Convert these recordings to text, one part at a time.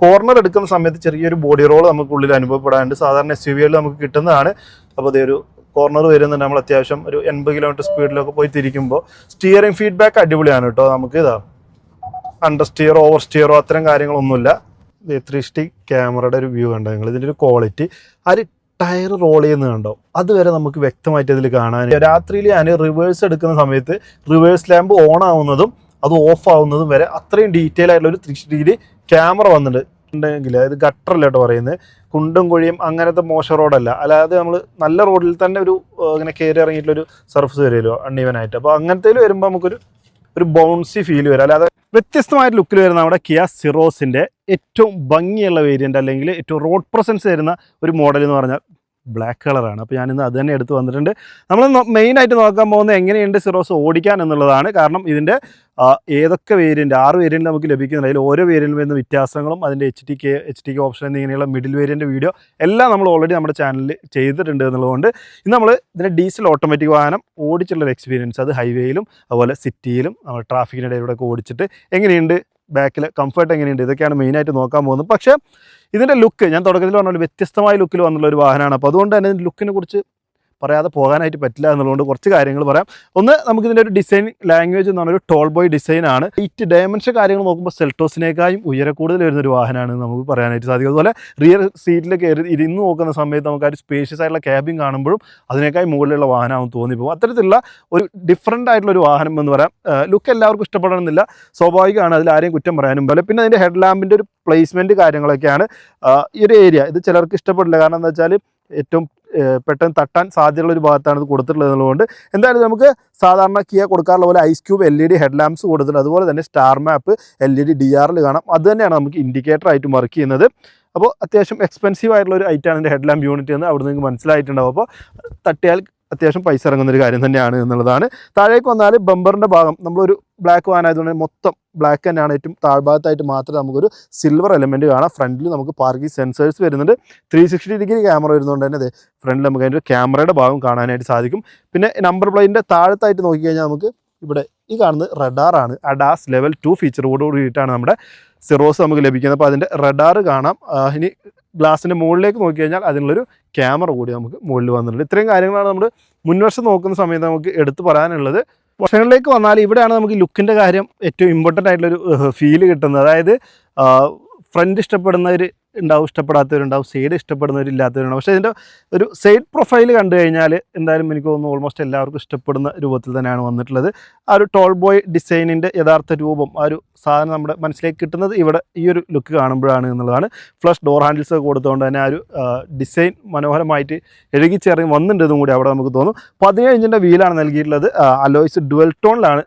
Corner എടുക്കുന്ന സമയത്ത് ചെറിയൊരു ബോഡി റോൾ നമുക്ക് ഉള്ളിൽ അനുഭവപ്പെടാറുണ്ട് സാധാരണ എസ് യു വികളിൽ നമുക്ക് കിട്ടുന്നതാണ്. അപ്പോൾ അതേ ഒരു കോർണർ വരുന്നുണ്ട്. നമ്മൾ അത്യാവശ്യം ഒരു എൺപത് കിലോമീറ്റർ സ്പീഡിലൊക്കെ പോയി തിരിക്കുമ്പോൾ സ്റ്റിയറിംഗ് ഫീഡ്ബാക്ക് അടിപൊളിയാണ് കേട്ടോ നമുക്ക് ഇതാ. അണ്ടർ സ്റ്റിയറോ ഓവർ സ്റ്റിയറോ അത്തരം കാര്യങ്ങളൊന്നുമില്ല. ത്രീ സ്റ്റി ക്യാമറയുടെ ഒരു വ്യൂ കണ്ടോ നിങ്ങൾ? ഇതിന്റെ ഒരു ക്വാളിറ്റി ഒരു ടയർ റോൾ ചെയ്യുന്നത് കണ്ടോ? അതുവരെ നമുക്ക് വ്യക്തമായിട്ട് ഇതിൽ കാണാൻ രാത്രിയിൽ ഞാൻ റിവേഴ്സ് എടുക്കുന്ന സമയത്ത് റിവേഴ്സ് ലാമ്പ് ഓൺ ആവുന്നതും അത് ഓഫ് ആവുന്നതും വരെ അത്രയും ഡീറ്റെയിൽ ആയിട്ടുള്ള ഒരു ത്രീ ഡിഗ്രി ക്യാമറ വന്നിട്ട് അതായത് ഗട്ടറല്ല കേട്ടോ പറയുന്നത്. കുണ്ടും കുഴിയും അങ്ങനത്തെ മോശം റോഡല്ല. അല്ലാതെ നമ്മൾ നല്ല റോഡിൽ തന്നെ ഒരു ഇങ്ങനെ കയറി ഇറങ്ങിയിട്ടുള്ളൊരു സർഫസ് വരുമല്ലോ അണ്ണീവനായിട്ട് അപ്പോൾ അങ്ങനത്തേൽ വരുമ്പോൾ നമുക്കൊരു ഒരു ബൗൺസി ഫീൽ വരും. അല്ലാതെ വ്യത്യസ്തമായ ലുക്കിൽ വരുന്ന നമ്മുടെ കിയ സിറോസിന്റെ ഏറ്റവും ഭംഗിയുള്ള വേരിയന്റ് അല്ലെങ്കിൽ ഏറ്റവും റോഡ് പ്രസൻസ് തരുന്ന ഒരു മോഡൽ എന്ന് പറഞ്ഞാൽ ബ്ലാക്ക് കളറാണ് അപ്പോൾ ഞാനിന്ന് അത് തന്നെ എടുത്ത് വന്നിട്ടുണ്ട്. നമ്മൾ മെയിനായിട്ട് നോക്കാൻ പോകുന്നത് എങ്ങനെയുണ്ട് സിറോസ് ഓടിക്കാൻ എന്നുള്ളതാണ്. കാരണം ഇതിന്റെ ഏതൊക്കെ വേരിയന്റ് ആറ് വേരിയന്റ് നമുക്ക് ലഭിക്കുന്നുണ്ട്. അതിൽ ഓരോ വേരിയന്റ് വരുന്ന വ്യത്യാസങ്ങളും അതിന്റെ H T K H T K option എന്നിങ്ങനെയുള്ള മിഡിൽ വേരിയന്റ് വീഡിയോ എല്ലാം നമ്മൾ ഓൾറെഡി നമ്മുടെ ചാനലിൽ ചെയ്തിട്ടുണ്ട് എന്നുള്ളതുകൊണ്ട് ഇന്ന് നമ്മൾ ഇതിന്റെ ഡീസൽ ഓട്ടോമാറ്റിക് വാഹനം ഓടിച്ചുള്ളൊരു എക്സ്പീരിയൻസ് അത് ഹൈവേയിലും അതുപോലെ സിറ്റിയിലും നമ്മൾ ട്രാഫിക്കിനിടയിലൂടെ ഒക്കെ ഓടിച്ചിട്ട് എങ്ങനെയുണ്ട് ബാക്കിൽ കംഫർട്ട് എങ്ങനെയുണ്ട്? ഇതൊക്കെയാണ് മെയിനായിട്ട് നോക്കാൻ പോകുന്നത്. പക്ഷേ ഇതിന്റെ ലുക്ക് ഞാൻ തുടക്കത്തിൽ പറഞ്ഞ വ്യത്യസ്തമായ ലുക്കിൽ വന്നുള്ള ഒരു വാഹനമാണ്. അപ്പോൾ അതുകൊണ്ട് തന്നെ ലുക്കിനെ കുറിച്ച് പറയാതെ പോകാനായിട്ട് പറ്റില്ല എന്നുള്ളതുകൊണ്ട് കുറച്ച് കാര്യങ്ങൾ പറയാം. ഒന്ന് നമുക്ക് ഇതിന്റെ ഒരു ഡിസൈൻ ലാംഗ്വേജ് എന്ന് പറഞ്ഞാൽ ഒരു ടോൾ ബോയ് ഡിസൈനാണ് എയ്റ്റ് ഡയമെൻഷൻ കാര്യങ്ങൾ നോക്കുമ്പോൾ സെൽട്ടോസിനേക്കാളും ഉയര കൂടുതൽ വരുന്ന ഒരു വാഹനമാണ് നമുക്ക് പറയാനായിട്ട് സാധിക്കും. അതുപോലെ റിയർ സീറ്റിൽ കയറി ഇരുന്ന് നോക്കുന്ന സമയത്ത് നമുക്ക് ആ ഒരു സ്പേഷ്യസ് ആയിട്ടുള്ള ക്യാബിൻ കാണുമ്പോഴും അതിനേക്കാളും മുകളിലുള്ള വാഹനമാകും തോന്നിപ്പോകും. അത്തരത്തിലുള്ള ഒരു ഡിഫറന്റ് ആയിട്ടുള്ള ഒരു വാഹനം എന്ന് പറയാം. ലുക്ക് എല്ലാവർക്കും ഇഷ്ടപ്പെടണമെന്നില്ല. സ്വാഭാവികമാണ് അതിൽ ആരെയും കുറ്റം പറയാനും പോലെ പിന്നെ അതിന്റെ ഹെഡ് ലാമ്പിന്റെ ഒരു പ്ലേസ്മെന്റ് കാര്യങ്ങളൊക്കെയാണ്. ഈ ഒരു ഏരിയ ഇത് ചിലർക്ക് ഇഷ്ടപ്പെടില്ല. കാരണം എന്താ വെച്ചാൽ ഏറ്റവും പെട്ടെന്ന് തട്ടാൻ സാധ്യതയുള്ള ഒരു ഭാഗത്താണ് ഇത് കൊടുത്തിട്ടുള്ളത് എന്നുള്ളതുകൊണ്ട് എന്തായാലും നമുക്ക് സാധാരണ കിയ കൊടുക്കാറുള്ള പോലെ ice cube L E D head lamps കൊടുത്തിട്ടുണ്ട്. അതുപോലെ തന്നെ star map L E D D ആറിൽ കാണാം. അത് തന്നെയാണ് നമുക്ക് ഇൻഡിക്കേറ്റർ ആയിട്ട് വർക്ക് ചെയ്യുന്നത്. അപ്പോൾ അത്യാവശ്യം എക്സ്പെൻസീവ് ആയിട്ടുള്ള ഒരു ഐറ്റാണ് എന്റെ ഹെഡ് ലാമ്പ് യൂണിറ്റ് എന്ന് അവിടെ നിങ്ങൾക്ക് മനസ്സിലായിട്ടുണ്ടാവും. അപ്പോൾ തട്ടിയാൽ അത്യാവശ്യം പൈസ ഇറങ്ങുന്ന ഒരു കാര്യം തന്നെയാണ് എന്നുള്ളതാണ്. താഴേക്ക് വന്നാൽ ബമ്പറിന്റെ ഭാഗം നമ്മളൊരു ബ്ലാക്ക് വാനായതുകൊണ്ട് മൊത്തം ബ്ലാക്ക് തന്നെയാണ്. ഏറ്റവും താഴ്ഭാഗത്തായിട്ട് മാത്രമേ നമുക്കൊരു സിൽവർ എലമെന്റ് കാണാം. ഫ്രണ്ടിൽ നമുക്ക് പാർക്കിംഗ് സെൻസേഴ്സ് വരുന്നുണ്ട്. ത്രീ സിക്സ്റ്റി ഡിഗ്രി ക്യാമറ വരുന്നതുകൊണ്ട് തന്നെ അതെ ഫ്രണ്ടിൽ നമുക്ക് അതിന്റെ ക്യാമറയുടെ ഭാഗം കാണാനായിട്ട് സാധിക്കും. പിന്നെ നമ്പർ പ്ലേറ്റിന്റെ താഴത്തായിട്ട് നോക്കിക്കഴിഞ്ഞാൽ നമുക്ക് ഇവിടെ ഈ കാണുന്നത് റഡാറാണ് അഡാസ് ലെവൽ ടു ഫീച്ചറോട് കൂടിയിട്ടാണ് നമ്മുടെ സിറോസ് നമുക്ക് ലഭിക്കുന്നത്. അപ്പോൾ അതിന്റെ റഡാർ കാണാം. ഇനി ഗ്ലാസിന്റെ മുകളിലേക്ക് നോക്കി കഴിഞ്ഞാൽ അതിനുള്ളൊരു ക്യാമറ കൂടി നമുക്ക് മുകളിൽ വന്നിട്ടുണ്ട്. ഇത്രയും കാര്യങ്ങളാണ് നമ്മൾ മുൻവശം നോക്കുന്ന സമയത്ത് നമുക്ക് എടുത്തു പറയാനുള്ളത്. വശങ്ങളിലേക്ക് വന്നാൽ ഇവിടെയാണ് നമുക്ക് ലുക്കിന്റെ കാര്യം ഏറ്റവും ഇമ്പോർട്ടന്റ് ആയിട്ടുള്ളൊരു ഫീൽ കിട്ടുന്നത്. അതായത് ഫ്രണ്ട് ഇഷ്ടപ്പെടുന്നവർ ഉണ്ടാവും ഇഷ്ടപ്പെടാത്തവരുണ്ടാവും സൈഡ് ഇഷ്ടപ്പെടുന്നവരില്ലാത്തവരുണ്ടാവും. പക്ഷേ ഇതിന്റെ ഒരു സൈഡ് പ്രൊഫൈൽ കണ്ടു കഴിഞ്ഞാൽ എന്തായാലും എനിക്ക് തോന്നുന്നു ഓൾമോസ്റ്റ് എല്ലാവർക്കും ഇഷ്ടപ്പെടുന്ന രൂപത്തിൽ തന്നെയാണ് വന്നിട്ടുള്ളത്. ആ ഒരു ടോൾ ബോയ് ഡിസൈനിന്റെ യഥാർത്ഥ രൂപം ആ ഒരു സാധനം നമ്മുടെ മനസ്സിലേക്ക് കിട്ടുന്നത് ഇവിടെ ഈ ഒരു ലുക്ക് കാണുമ്പോഴാണ് എന്നുള്ളതാണ്. ഫ്ലഷ് ഡോർ ഹാൻഡിൽസ് ഒക്കെ കൊടുത്തുകൊണ്ട് തന്നെ ആ ഒരു ഡിസൈൻ മനോഹരമായിട്ട് എഴുകിച്ചേർന്ന് വന്നിട്ടുണ്ടെന്നും കൂടി അവിടെ നമുക്ക് തോന്നും. പതിനേഴ് ഇഞ്ചിന്റെ വീലാണ് നൽകിയിട്ടുള്ളത്. അലോയ്സ് ഡുവൽ ടോണിലാണ്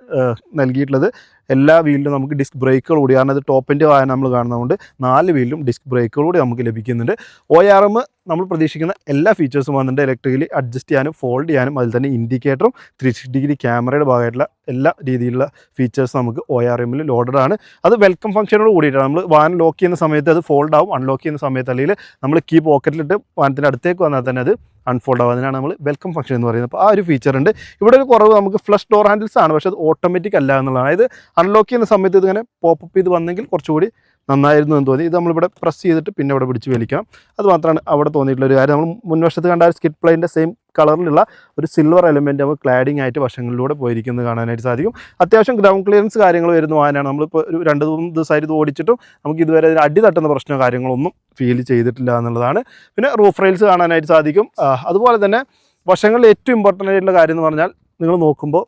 നൽകിയിട്ടുള്ളത്. എല്ലാ വീലിലും നമുക്ക് ഡിസ്ക് ബ്രേക്കുകൾ കൂടി കാരണം ഇത് ടോപ്പിന്റെ വായന നമ്മൾ കാണുന്നതുകൊണ്ട് നാല് വീലിലും ഡിസ്ക് ബ്രേക്കുകൾ കൂടി നമുക്ക് ലഭിക്കുന്നുണ്ട്. ഒ ആർ എം നമ്മൾ പ്രതീക്ഷിക്കുന്ന എല്ലാ ഫീച്ചേഴ്സും വന്നിട്ടുണ്ട്. ഇലക്ട്രിക്കലി അഡ്ജസ്റ്റ് ചെയ്യാനും ഫോൾഡ് ചെയ്യാനും അതിൽ തന്നെ ഇൻഡിക്കേറ്ററും ത്രീ സിക്സ്റ്റി ഡിഗ്രി ക്യാമറയുടെ ഭാഗമായിട്ടുള്ള എല്ലാ രീതിയിലുള്ള ഫീച്ചേഴ്സ് നമുക്ക് ഒ ആർ എമ്മിൽ ലോഡഡ് ആണ്. അത് വെൽക്കം ഫംഗ്ഷനോട് കൂടിയിട്ടാണ്. നമ്മൾ വാൻ ലോക്ക് ചെയ്യുന്ന സമയത്ത് അത് ഫോൾഡ് ആവും. അൺലോക്ക് ചെയ്യുന്ന സമയത്ത് അല്ലെങ്കിൽ നമ്മൾ കീ പോക്കറ്റിലിട്ട് വാഹനത്തിന്റെ അടുത്തേക്ക് വന്നാൽ തന്നെ അത് അൺഫോൾഡ് ആവും. അതിനാണ് നമ്മൾ വെൽക്കം ഫംഗ്ഷൻ എന്ന് പറയുന്നത്. അപ്പോൾ ആ ഒരു ഫീച്ചർ ഉണ്ട്. ഇവിടെ ഒരു കുറവ് നമുക്ക് ഫ്ലഷ് ഡോർ ഹാൻഡിൽസ് ആണ്. പക്ഷേ അത് ഓട്ടോമാറ്റിക് അല്ല എന്നുള്ളതാണ്. അതായത് അൺലോക്ക് ചെയ്യുന്ന സമയത്ത് ഇതിങ്ങനെ പോപ്പ് ചെയ്ത് വന്നെങ്കിൽ കുറച്ചുകൂടി നന്നായിരുന്നു എന്ന് തോന്നി. ഇത് നമ്മളിവിടെ പ്രസ് ചെയ്തിട്ട് പിന്നെ ഇവിടെ പിടിച്ച് വലിക്കാം. അത് മാത്രമാണ് അവിടെ തോന്നിയിട്ടുള്ള ഒരു കാര്യം. നമ്മൾ മുൻവശത്ത് കണ്ട ആ സ്കിറ്റ് പ്ലെയിന്റെ സെയിം കളറിലുള്ള ഒരു സിൽവർ എലമെന്റ് നമുക്ക് ക്ലാഡിംഗ് ആയിട്ട് വശങ്ങളിലൂടെ പോയിരിക്കുന്നത് കാണാനായിട്ട് സാധിക്കും. അത്യാവശ്യം ഗ്രൗണ്ട് ക്ലിയറൻസ് കാര്യങ്ങൾ വരുന്ന വാഹനമാണ്. നമ്മളിപ്പോൾ ഒരു രണ്ട് മൂന്ന് ദിവസമായിട്ട് ഇത് ഓടിച്ചിട്ടും നമുക്ക് ഇതുവരെ അതിന് അടി തട്ടുന്ന പ്രശ്നമോ കാര്യങ്ങളൊന്നും ഫീൽ ചെയ്തിട്ടില്ല എന്നുള്ളതാണ്. പിന്നെ റൂഫ് റെയിൽസ് കാണാനായിട്ട് സാധിക്കും. അതുപോലെ തന്നെ വശങ്ങളിൽ ഏറ്റവും ഇമ്പോർട്ടന്റ് ആയിട്ടുള്ള കാര്യം എന്ന് പറഞ്ഞാൽ നിങ്ങൾ നോക്കുമ്പോൾ